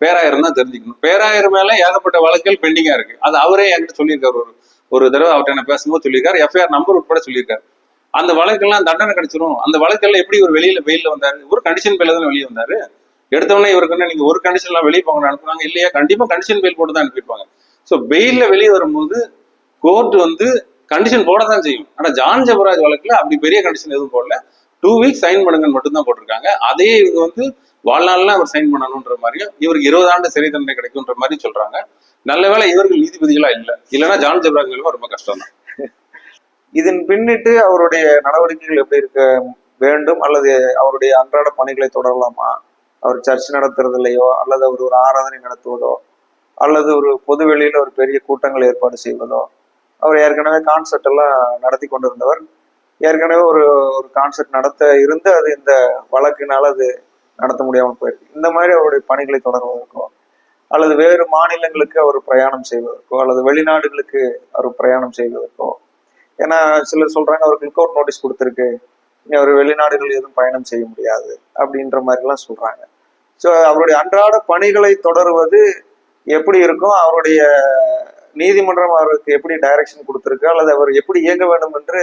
பேராயர் தான் தெரிஞ்சுக்கணும். பேராயர் மேல ஏகப்பட்ட வழக்குகள் பெண்டிங்கா இருக்கு. அது அவரே என்கிட்ட சொல்லியிருக்காரு. ஒரு ஒரு தடவை அவர்கிட்ட என்ன பேசும்போது சொல்லியிருக்காரு. எஃப்ஐஆர் நம்பர் உட்பட சொல்லியிருக்காரு. அந்த வழக்கெல்லாம் தண்டனை கிடைச்சிரும். அந்த வழக்கெல்லாம் எப்படி ஒரு வெளியில வெயில வந்தாரு? ஒரு கண்டிஷன் பேல தானே வெளியே வந்தாரு? எடுத்தவொடனே இவருக்கு என்ன நீங்க ஒரு கண்டிஷன்லாம் வெளியே போங்க அனுப்புனாங்க. இல்லையா? கண்டிப்பா கண்டிஷன் பெயில் போட்டு தான் அனுப்பியிருப்பாங்க. ஸோ பெயில்ல வெளியே வரும்போது கோர்ட் வந்து கண்டிஷன் போட தான் செய்யும். ஆனா ஜான் ஜபராஜ் வழக்குல அப்படி பெரிய கண்டிஷன் எதுவும் போடல. டூ வீக்ஸ் சைன் பண்ணுங்கன்னு மட்டும்தான் போட்டிருக்காங்க. அதே இவங்க வந்து வாழ்நாள்லாம் அவர் சைன் பண்ணணுன்ற மாதிரியும் இவருக்கு இருபது ஆண்டு சிறை தண்டனை கிடைக்கும்ன்ற மாதிரி சொல்றாங்க. நல்ல வேலை இவர்கள் நீதிபதிகளா இல்லை. இல்லைன்னா ஜான் ஜபராஜ் ரொம்ப கஷ்டம் தான் இதன் பின்னிட்டு அவருடைய நடவடிக்கைகள் எப்படி இருக்க வேண்டும்? அல்லது அவருடைய அன்றாட பணிகளை தொடரலாமா? அவர் சர்ச் நடத்துறதுலையோ அல்லது அவர் ஒரு ஆராதனை நடத்துவதோ? அல்லது ஒரு பொது வெளியில ஒரு பெரிய கூட்டங்கள் ஏற்பாடு செய்வதோ? அவர் ஏற்கனவே கான்சர்ட் எல்லாம் நடத்தி கொண்டிருந்தவர். ஏற்கனவே ஒரு ஒரு கான்சர்ட் நடத்த இருந்து அது இந்த வழக்கினால் அது நடத்த முடியாமல் போயிருக்கு. இந்த மாதிரி அவருடைய பணிகளை தொடர்வதற்கோ அல்லது வேறு மாநிலங்களுக்கு அவர் பிரயாணம் செய்வதற்கோ அல்லது வெளிநாடுகளுக்கு அவர் பிரயாணம் செய்வதற்கோ ஏன்னா சிலர் சொல்றாங்க அவர்களுக்கு ஒரு நோட்டீஸ் கொடுத்துருக்கு. இனி அவர் வெளிநாடுகள் எதுவும் பயணம் செய்ய முடியாது அப்படின்ற மாதிரிலாம் சொல்றாங்க. ஸோ அவருடைய அன்றாட பணிகளை தொடருவது எப்படி இருக்கும்? அவருடைய நீதிமன்றம் அவருக்கு எப்படி டைரக்ஷன் கொடுத்துருக்கு? அல்லது அவர் எப்படி இயங்க வேண்டும் என்று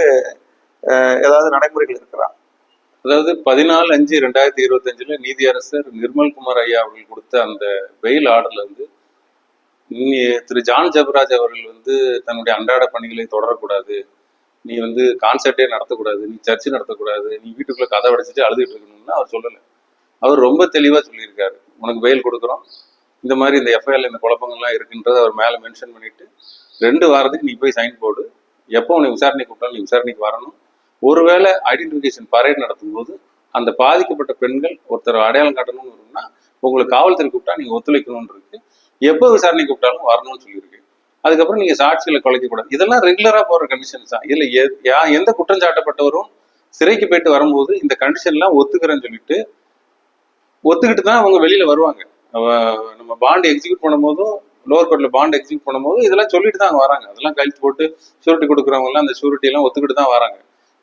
அஹ், ஏதாவது நடைமுறைகள் இருக்கிறா அதாவது பதினாலு அஞ்சு ரெண்டாயிரத்தி இருபத்தஞ்சுல நிர்மல் நிர்மல்குமார் ஐயா அவர்கள் கொடுத்த அந்த வெயில் ஆர்டர்ல இருந்து திரு ஜான் ஜெபராஜ் அவர்கள் வந்து தன்னுடைய அன்றாட பணிகளை தொடரக்கூடாது நீ வந்து கான்சர்ட்டே நடத்தக்கூடாது நீ சர்ச்சு நடத்தக்கூடாது நீ வீட்டுக்குள்ளே கதை அடைச்சிட்டு அழுதுகிட்டு இருக்கணும்னு அவர் சொல்லலை. அவர் ரொம்ப தெளிவாக சொல்லியிருக்காரு. உனக்கு பெயில் கொடுக்குறோம். இந்த மாதிரி இந்த எஃப்ஐஆர்ல இந்த குழப்பங்கள்லாம் இருக்குன்றதை அவர் மேலே மென்ஷன் பண்ணிட்டு ரெண்டு வாரத்துக்கு நீ போய் சைன் போடு. எப்போ உன்னை விசாரணை கூப்பிட்டாலும் நீ விசாரணைக்கு வரணும். ஒருவேளை ஐடென்டிஃபிகேஷன் பரேட் நடத்தும்போது அந்த பாதிக்கப்பட்ட பெண்கள் ஒருத்தர் அடையாளம் காட்டணும்னு இருக்குன்னா உங்களுக்கு காவல்துறை கூப்பிட்டா நீங்கள் ஒத்துழைக்கணும்னு இருக்கு. எப்போ விசாரணை கூப்பிட்டாலும் வரணும்னு சொல்லியிருக்கு. அதுக்கப்புறம் நீங்க சாட்சிகளை குலைக்க கூடாது இதெல்லாம் ரெகுலரா போற கண்டிஷன்ஸ் தான். இதுல எ- யா- எந்த குற்றம் சாட்டப்பட்டவரும் சிறைக்கு போயிட்டு வரும்போது இந்த கண்டிஷன்லாம் ஒத்துக்கிறேன்னு சொல்லிட்டு ஒத்துக்கிட்டு தான் அவங்க வெளியில வருவாங்க. நம்ம பாண்ட் எக்ஸிக்யூட் பண்ணும்போதும் லோவர் கோர்ட்ல பாண்ட் எக்ஸிக்யூட் பண்ணும்போது இதெல்லாம் சொல்லிட்டு தான் வராங்க. அதெல்லாம் கழித்து போட்டு ஷூரிட்டி கொடுக்குறவங்க எல்லாம் அந்த ஷூரிட்டி எல்லாம் ஒத்துக்கிட்டு தான் வராங்க.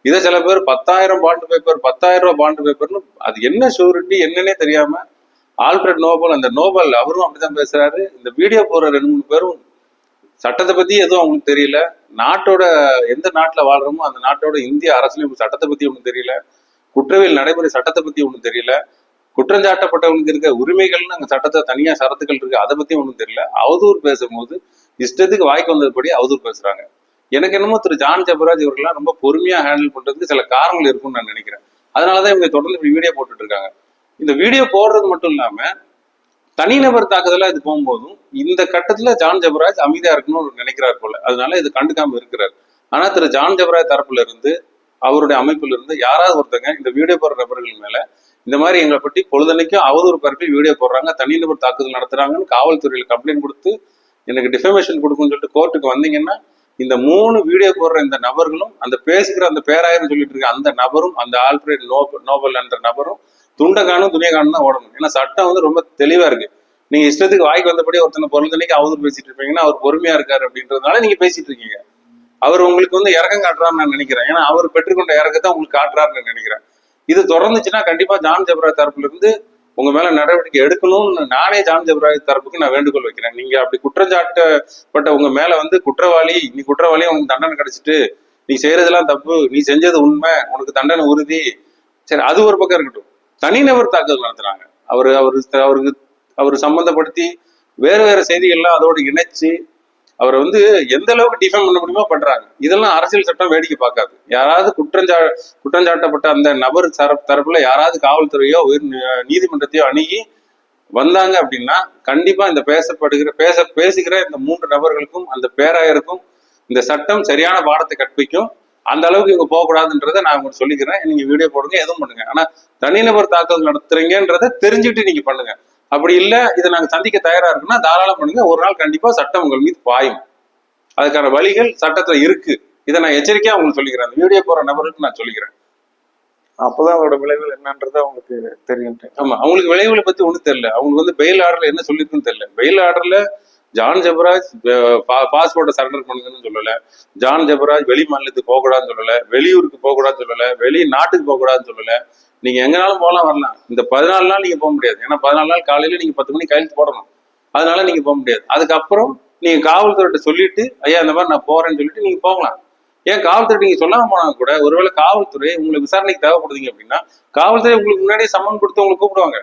இதை சில பேர் பத்தாயிரம் பாண்டு பேப்பர் பத்தாயிரம் ரூபாய் பாண்டு பேப்பர்னு அது என்ன ஷூரிட்டி என்னன்னே தெரியாம ஆல்ஃபிரட் நோபல் அந்த நோபல் அவரும் அப்படிதான் பேசுறாரு. இந்த வீடியோ போற ரெண்டு மூணு பேரும் சட்டத்தை பத்தி எதுவும் அவங்களுக்கு தெரியல. நாட்டோட எந்த நாட்டுல வாழ்றோமோ அந்த நாட்டோட இந்திய அரசியலமைப்பு சட்டத்தை பத்தி ஒன்றும் தெரியல. குற்றவியல் நடைமுறை சட்டத்தை பத்தி ஒன்றும் தெரியல. குற்றஞ்சாட்டப்பட்டவனுக்கு இருக்க உரிமைகள்னு அங்கே சட்டத்தை தனியா சரத்துக்கள் இருக்கு அதை பத்தி ஒன்றும் தெரியல. அவதூறு பேசும்போது இஷ்டத்துக்கு வாய்க்கு வந்ததுபடி அவதூறு பேசுறாங்க. எனக்கு என்னமோ திரு ஜான் ஜபராஜ் இவர்கள்லாம் ரொம்ப பொறுமையா ஹேண்டில் பண்றதுக்கு சில காரணங்கள் இருக்கும்னு நான் நினைக்கிறேன். அதனாலதான் இவங்க தொடர்ந்து இப்படி வீடியோ போட்டுட்டு இருக்காங்க. இந்த வீடியோ போடுறது மட்டும் இல்லாம தனிநபர் தாக்குதலா இது போகும்போதும் இந்த கட்டத்துல ஜான் ஜபராஜ் அமைதியா இருக்கணும்னு நினைக்கிறார் போல. அதனால இது கண்டுக்காம இருக்கிறார். ஆனா திரு ஜான் ஜபராஜ் தரப்புல இருந்து அவருடைய அமைப்புல இருந்து யாராவது ஒருத்தங்க இந்த வீடியோ போடுற நபர்கள் மேல இந்த மாதிரி எங்களை பற்றி பொழுதனைக்கும் அவதூறு பரப்பி வீடியோ போடுறாங்க தனிநபர் தாக்குதல் நடத்துறாங்கன்னு காவல்துறையில கம்ப்ளைண்ட் கொடுத்து எனக்கு டிஃபமேஷன் கொடுக்குன்னு சொல்லிட்டு கோர்ட்டுக்கு வந்தீங்கன்னா இந்த மூணு வீடியோ போடுற இந்த நபர்களும் அந்த பேசுகிற அந்த பேராயிரம் சொல்லிட்டு இருக்க அந்த நபரும் அந்த ஆல்ஃபிரட் நோபல் நோபல் என்ற நபரும் துண்டை காணும் துணியை காணும் தான் ஓடணும். ஏன்னா சட்டம் வந்து ரொம்ப தெளிவா இருக்கு. நீங்க இஷ்டத்துக்கு வாய்க்கு வந்தபடி ஒருத்தனை பொருள் அவதூறு பேசிட்டு இருப்பீங்கன்னா அவர் பொறுமையா இருக்காரு அப்படின்றதுனால நீங்க பேசிட்டு இருக்கீங்க. அவர் உங்களுக்கு வந்து இறக்கம் காட்டுறாருன்னு நான் நினைக்கிறேன். ஏன்னா அவர் பெற்றுக்கொண்ட இறக்கத்தை உங்களுக்கு காட்டுறாருன்னு நினைக்கிறேன். இது தொடர்ந்துச்சுன்னா கண்டிப்பா ஜான் ஜபராஜ் தரப்புல இருந்து உங்க மேல நடவடிக்கை எடுக்கணும்னு நானே ஜான் ஜெப்ராய் தரப்புக்கு நான் வேண்டுகோள் வைக்கிறேன். நீங்க அப்படி குற்றஞ்சாட்டப்பட்ட உங்க மேல வந்து குற்றவாளி நீ குற்றவாளியும் உங்களுக்கு தண்டனை கிடைச்சிட்டு நீ செய்யறதெல்லாம் தப்பு நீ செஞ்சது உண்மை உனக்கு தண்டனை உறுதி. சரி அது ஒரு பக்கம் இருக்கட்டும். தனிநபர் தாக்குதல் நடத்துறாங்க. அவர் அவர் அவருக்கு அவர் சம்பந்தப்படுத்தி வேறு வேறு செய்திகள்லாம் அதோடு இணைச்சு அவரை வந்து எந்த அளவுக்கு டிஃபைன் பண்ண முடியுமோ பண்றாங்க. இதெல்லாம் அரசியல் சட்டம் வேடிக்கை பார்க்காது. யாராவது குற்றஞ்சா குற்றஞ்சாட்டப்பட்ட அந்த நபர் தரப்புல யாராவது காவல்துறையோ உயர் நீதிமன்றத்தையோ அணுகி வந்தாங்க அப்படின்னா கண்டிப்பா இந்த பேசப்படுகிற பேச பேசுகிற இந்த மூன்று நபர்களுக்கும் அந்த பேராயருக்கும் இந்த சட்டம் சரியான பாடத்தை கற்பிக்கும். அந்த அளவுக்கு இவங்க போகக்கூடாதுன்றதை நான் உங்களுக்கு சொல்லிக்கிறேன். நீங்க வீடியோ போடுங்க எதுவும் பண்ணுங்க. ஆனா தனிநபர் தாக்குதல் நடத்துறீங்கன்றதை தெரிஞ்சுக்கிட்டு நீங்க பண்ணுங்க. அப்படி இல்ல இதை நாங்க சந்திக்க தயாரா இருக்குன்னா தாராளம் பண்ணுங்க. ஒரு நாள் கண்டிப்பா சட்டம் உங்கள் மீது பாயும். அதுக்கான வழிகள் சட்டத்துல இருக்கு. இதை நான் எச்சரிக்கையா உங்களுக்கு சொல்லிக்கிறேன். அந்த வீடியோ போற நபருக்கு நான் சொல்லிக்கிறேன். அப்பதான் அவரோட விளைவுகள் என்னன்றது அவங்களுக்கு தெரியும். ஆமா அவங்களுக்கு விளைவுகளை பத்தி ஒண்ணும் தெரியல. அவங்களுக்கு வந்து பெயில் ஆர்டர்ல என்ன சொல்லிருக்குன்னு தெரியல. பெயில் ஆர்டர்ல ஜான் ஜெபராஜ் பாஸ்போர்ட்டை சரண்டர் பண்ணுங்கன்னு சொல்லல. ஜான் ஜெபராஜ் வெளி மாநிலத்துக்கு போகக்கூடாதுன்னு சொல்லல. வெளியூருக்கு போகக்கூடாதுன்னு சொல்லல. வெளி நாட்டுக்கு போகக்கூடாதுன்னு சொல்லல. நீங்க எங்கனாலும் போகலாம் வரலாம். இந்த பதினாலு நாள் நீங்க போக முடியாது. ஏன்னா பதினாலு நாள் காலையில நீங்க பத்து மணிக்கு கையெழுத்து போடணும். அதனால நீங்க போக முடியாது. அதுக்கப்புறம் நீங்க காவல்துறையிட்ட சொல்லிட்டு ஐயா இந்த மாதிரி நான் போறேன்னு சொல்லிட்டு நீங்க போகலாம். ஏன் காவல்துறை நீங்க சொல்லாம போனா கூட ஒருவேளை காவல்துறை உங்களுக்கு விசாரணைக்கு தேவைப்படுதுங்க அப்படின்னா காவல்துறை உங்களுக்கு முன்னாடியே சம்மன் கொடுத்து உங்களுக்கு கூப்பிடுவாங்க.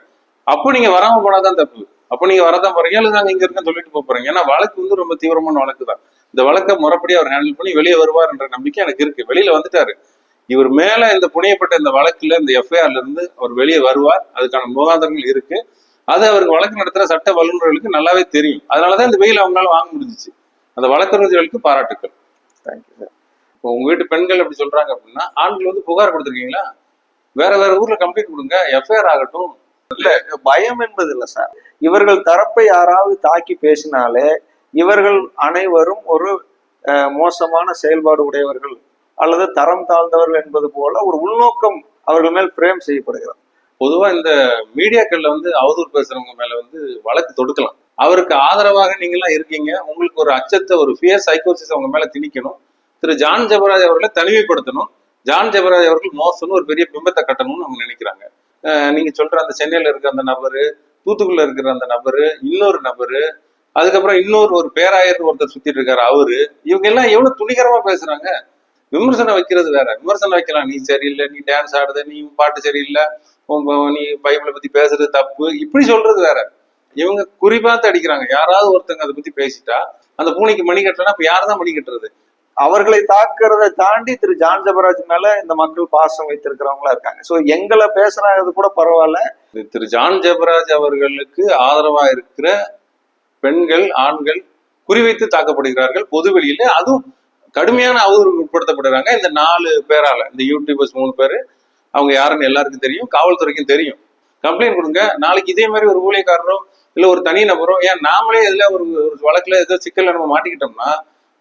அப்போ நீங்க வராம போனாதான் தப்பு. அப்போ நீங்க வரதான் போறீங்க இல்லை நாங்க இங்க இருக்கேன்னு சொல்லிட்டு போறீங்க. ஏன்னா வழக்கு வந்து ரொம்ப தீவிரமான வழக்கு தான். இந்த வழக்கை முறைப்படி அவர் ஹேண்டில் பண்ணி வெளியே வருவார் என்ற நம்பிக்கை எனக்கு இருக்கு. வெளியில வந்துட்டாரு. இவர் மேல இந்த புனையப்பட்ட இந்த வழக்குல இந்த எஃப்ஐஆர்ல இருந்து அவர் வெளியே வருவார். அதுக்கான முகாந்திரங்கள் இருக்கு. அது அவருக்கு வழக்கு நடத்துற சட்ட வல்லுநர்களுக்கு நல்லாவே தெரியும். அதனாலதான் இந்த வெயில் அவங்களால வாங்க முடிஞ்சிச்சு. அந்த வழக்கறிஞர்களுக்கு பாராட்டுக்கள். தேங்க்யூ சார் இப்போ உங்க வீட்டு பெண்கள் அப்படி சொல்றாங்க அப்படின்னா ஆண்கள் வந்து புகார் கொடுத்துருக்கீங்களா? வேற வேற ஊர்ல கம்ப்ளைண்ட் கொடுங்க. எஃப்ஐஆர் ஆகட்டும். பயம் என்பது இல்லை சார் இவர்கள் தரப்பை யாராவது தாக்கி பேசினாலே இவர்கள் அனைவரும் ஒரு அஹ், மோசமான செயல்பாடு உடையவர்கள் அல்லது தரம் தாழ்ந்தவர்கள் என்பது போல ஒரு உள்நோக்கம் அவர்கள் மேல் பிரேம் செய்யப்படுகிறது. பொதுவா இந்த மீடியாக்கள்ல வந்து அவதூறு பேசுறவங்க மேல வந்து வழக்கு தொடுக்கலாம். அவருக்கு ஆதரவாக நீங்களாம் இருக்கீங்க. உங்களுக்கு ஒரு அச்சத்தை ஒரு ஃபியர் சைக்கோசிஸ் அவங்க மேல திணிக்கணும். திரு. ஜான் ஜெபராஜ் அவர்களை தனிமைப்படுத்தணும். ஜான் ஜெபராஜ் அவர்கள் மோசம்னு ஒரு பெரிய பிம்பத்தை கட்டணும்னு அவங்க நினைக்கிறாங்க. அஹ் நீங்க சொல்ற அந்த சென்னையில இருக்க அந்த நபரு தூத்துக்குள்ள இருக்கிற அந்த நபரு இன்னொரு நபரு அதுக்கப்புறம் இன்னொரு ஒரு பேராயர் ஒருத்தர் சுத்திட்டு இருக்காரு அவரு. இவங்க எல்லாம் எவ்வளவு துணிகரமா பேசுறாங்க? விமர்சனம் வைக்கிறது வேற. விமர்சனம் வைக்கலாம். நீ சரியில்லை நீ டான்ஸ் ஆடுது நீ பாட்டு சரியில்லை உன் நீ பைபிளை பத்தி பேசுறது தப்பு. இப்படி சொல்றது வேற. இவங்க குறிப்பாத்து அடிக்கிறாங்க. யாராவது ஒருத்தங்க அதை பத்தி பேசிட்டா அந்த பூனைக்கு மணி கட்டலன்னா இப்ப யார்தான் மணி கட்டுறது? அவர்களை தாக்குறதை தாண்டி திரு ஜான் ஜபராஜ் மேல இந்த மக்கள் பாசம் வைத்திருக்கிறவங்களா இருக்காங்க. சோ எங்களை பேசுறது கூட பரவாயில்ல. திரு ஜான் ஜபராஜ் அவர்களுக்கு ஆதரவா இருக்கிற பெண்கள் ஆண்கள் குறிவைத்து தாக்கப்படுகிறார்கள் பொதுவெளியில அதுவும் கடுமையான அவதூறுக்கு உட்படுத்தப்படுறாங்க. இந்த நாலு பேரால இந்த யூடியூபர்ஸ் மூணு பேரு அவங்க யாருன்னு எல்லாருக்கும் தெரியும் காவல்துறைக்கும் தெரியும். கம்ப்ளைண்ட் கொடுங்க. நாளைக்கு இதே மாதிரி ஒரு ஊழியக்காரரோ இல்ல ஒரு தனி நபரோ ஏன் நாமளே இதுல ஒரு ஒரு வழக்குல ஏதோ சிக்கலில் நம்ம மாட்டிக்கிட்டோம்னா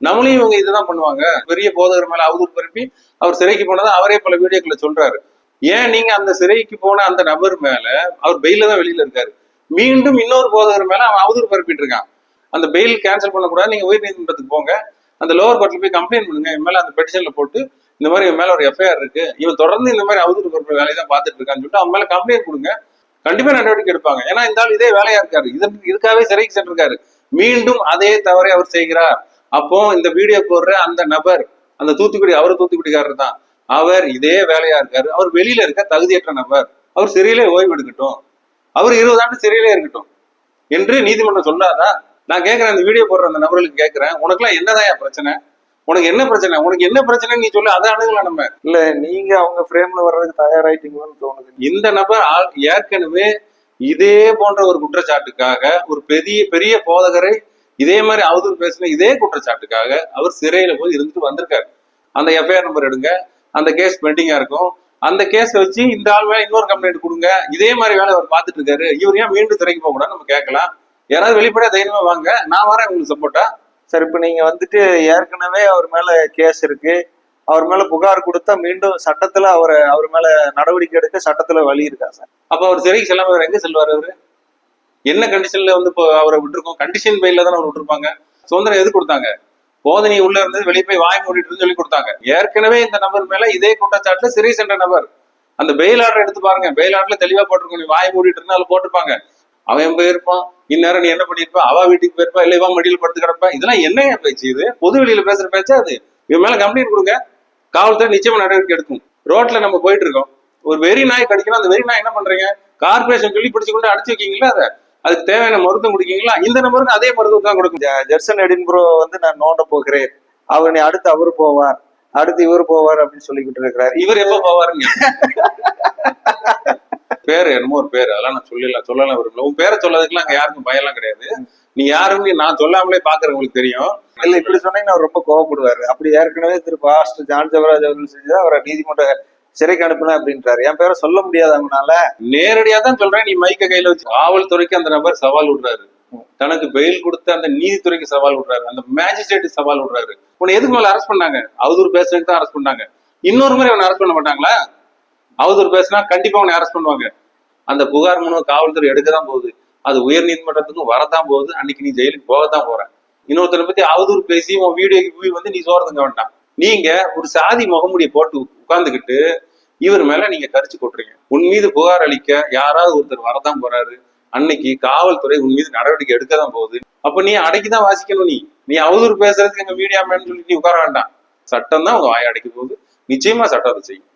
நம்மளையும் இவங்க இதுதான் பண்ணுவாங்க. பெரிய போதகர் மேல அவதூறு பரப்பி அவர் சிறைக்கு போனதை அவரே பல வீடியோக்களை சொல்றாரு. ஏன் நீங்க அந்த சிறைக்கு போன அந்த நபர் மேல அவர் பெயில தான் வெளியில இருக்காரு. மீண்டும் இன்னொரு போதகர் மேல அவன் அவதூறு பரப்பிட்டு இருக்கான். அந்த பெயில் கேன்சல் பண்ணக்கூடாது நீங்க உயர் நீதிமன்றத்துக்கு போங்க. அந்த லோவர் கோர்ட்ல போய் கம்ப்ளைண்ட் பண்ணுங்க. இவன் மேல அந்த பெட்டிஷன்ல போட்டு இந்த மாதிரி இவன் மேல ஒரு எஃப்ஐஆர் இருக்கு. இவன் தொடர்ந்து இந்த மாதிரி அவதூறு பரப்புற வேலையை தான் பார்த்துட்டு இருக்கான்னு சொல்லிட்டு அவன் மேல கம்ப்ளைண்ட் கொடுங்க. கண்டிப்பா நடவடிக்கை எடுப்பாங்க. ஏன்னா இந்த ஆள் இதே வேலையா இருக்காரு. இதற்கு இதுக்காகவே சிறைக்கு சென்றிருக்காரு. மீண்டும் அதே தவறை அவர் செய்கிறார். அப்போ இந்த வீடியோ போடுற அந்த நபர் அந்த தூத்துக்குடி அவர் தூத்துக்குடிக்காரர் தான். அவர் இதே வேலையா இருக்காரு. அவர் வெளியில இருக்க தகுதியற்ற நபர். அவர் சிறையிலே ஓய்வு எடுக்கட்டும். அவர் இருபது ஆண்டு சிறையிலே இருக்கட்டும். என்று நீதிமன்றம் சொல்லாதா நான் கேட்கிறேன் இந்த வீடியோ போடுற அந்த நபர்களுக்கு கேட்கிறேன் உனக்குலாம் என்னதான் பிரச்சனை? உனக்கு என்ன பிரச்சனை? உனக்கு என்ன பிரச்சனை நீ சொல்லு அதை அணுகலாம் நம்ம. இல்ல நீங்க அவங்க ஃப்ரேம்ல வர்றதுக்கு தயாராயிட்டீங்களோன்னு தோணுது. இந்த நபர் ஏற்கனவே இதே போன்ற ஒரு குற்றச்சாட்டுக்காக ஒரு பெரிய பெரிய போதகரை இதே மாதிரி அவதூறு பேசின இதே குற்றச்சாட்டுக்காக அவர் சிறையில போய் இருந்துட்டு வந்திருக்காரு. அந்த எஃப்ஐஆர் நம்பர் எடுங்க. அந்த கேஸ் பெண்டிங்கா இருக்கும். அந்த கேஸ் வச்சு இந்த ஆள் மேல இன்னொரு கம்ப்ளைண்ட் கொடுங்க. இதே மாதிரி வேலை அவர் பார்த்துட்டு இருக்காரு. இவர் ஏன் மீண்டும் சிறைக்கு போக கூடாது நம்ம கேட்கலாம். யாராவது வெளிப்படையா தைரியமா வாங்க. நான் வரேன் உங்களுக்கு சப்போர்ட்டா சார் இப்ப நீங்க வந்துட்டு ஏற்கனவே அவர் மேல கேஸ் இருக்கு. அவர் மேல புகார் கொடுத்தா மீண்டும் சட்டத்துல அவரை அவர் மேல நடவடிக்கை எடுக்க சட்டத்துல வழி இருக்கா சார்? அப்ப அவர் சிறைக்கு செல்லாம எங்க செல்வார் அவரு? என்ன கண்டிஷன்ல வந்து இப்போ அவரை விட்டுருக்கோம்? கண்டிஷன் பெயில தான் அவர் விட்டுருப்பாங்க. சுதந்திரம் எது கொடுத்தாங்க? போதனை உள்ள இருந்தது வெளியே போய் வாய் மூடிட்டு சொல்லி கொடுத்தாங்க. ஏற்கனவே இந்த நபர் மேல இதே குற்றச்சாட்டுல சிறை சென்ற நபர். அந்த பெயில் ஆர்டர் எடுத்து பாருங்க. பெயில் ஆர்டர்ல தெளிவா போட்டிருக்கோம். நீ வாய் மூடிட்டு இருந்தாலும் போட்டிருப்பாங்க. அவன் போயிருப்பான் இந்நேரம் நீ என்ன பண்ணிருப்பா அவ வீட்டுக்கு போயிருப்பா. இல்ல இவன் மடியில் படுத்து கிடப்பா. இதெல்லாம் என்ன பேச்சு இது? பொது வெளியில பேசுற பேச்சா அது? இவன் மேல கம்ப்ளைண்ட் கொடுங்க. காவல்துறை நிச்சயமா நடவடிக்கை எடுக்கும். ரோட்ல நம்ம போயிட்டு இருக்கோம். ஒரு வெறி நாய் கடிக்கணும். அந்த வெறி நாய் என்ன பண்றீங்க? கார்பரேஷன் சொல்லி பிடிச்சு கொண்டு அடிச்சு வைக்கீங்களா அதை? அதுக்கு தேவையான மருத்துவம் குடிக்கீங்களா இந்த நம்பருக்கு அதே மருத்துவம் தான் கொடுக்கும் ஜெர்சன் எடின்புரோ வந்து நான் நோண்ட போகிறேன். அவர் நீ அடுத்து அவர் போவார். அடுத்து இவர் போவார் அப்படின்னு சொல்லிக்கிட்டு இருக்கிறாரு. இவர் எப்ப போவாருங்க? பேரு என்னமோ ஒரு பேரு. அதெல்லாம் நான் சொல்லல சொல்லலாம் விரும்பல உன் பேரை சொல்லதுக்குலாம் அங்க யாருக்கும் பயம்லாம் கிடையாது. நீ யாருன்னு நான் சொல்லாமலே பாக்குறவங்களுக்கு தெரியும். இல்ல இப்படி சொன்னீங்கன்னா அவர் ரொம்ப கோவப்படுவாரு. அப்படி ஏற்கனவே திரு பாஸ்டர் ஜான் ஜெவராஜ் அவர்கள் செஞ்சு அவரை நீதிமன்ற சிறைக்கு அனுப்புன அப்படின்றாரு. என் பேரை சொல்ல முடியாது அவனால. நேரடியா தான் சொல்றேன். நீ மைக்க கையில வச்சு காவல்துறைக்கு அந்த நபர் சவால் விடுறாரு. தனக்கு பெயில் கொடுத்த அந்த நீதித்துறைக்கு சவால் விடுறாரு. அந்த மேஜிஸ்ட்ரேட்டுக்கு சவால் விடுறாரு. உன்னை எதுக்கு மேல அரெஸ்ட் பண்ணாங்க? அவதூறு பேசுறதுக்கு தான் அரெஸ்ட் பண்ணாங்க. இன்னொரு முறை அவனை அரெஸ்ட் பண்ண மாட்டாங்களா? அவதூறு பேசினா கண்டிப்பா அவனை அரெஸ்ட் பண்ணுவாங்க. அந்த புகார் மனு காவல்துறை எடுக்க தான் போகுது. அது உயர் நீதிமன்றத்துக்கும் வரதான் போகுது. அன்னைக்கு நீ ஜெயிலுக்கு போகத்தான் போற இன்னொருத்தரை பத்தி அவதூறு பேசி உன் வீடியோக்கு வந்து நீ சோறதுங்க வேண்டாம். நீங்க ஒரு சாதி முகமுடியை போட்டு உட்கார்ந்துகிட்டு இவர் மேல நீங்க கரிச்சு கொட்டுறீங்க. உன் மீது புகார் அளிக்க யாராவது ஒருத்தர் வரதான் போறாரு. அன்னைக்கு காவல்துறை உன் மீது நடவடிக்கை எடுக்க தான் போகுது. அப்ப நீ அடக்கிதான் வாசிக்கணும் நீ. நீ அவதூறு பேசுறதுக்கு எங்க மீடியா மேன் சொல்லி நீ உட்கார வேண்டாம். சட்டம் தான் உங்க வாயை அடைக்க போகுது. நிச்சயமா சட்டம் அதை செய்யும்.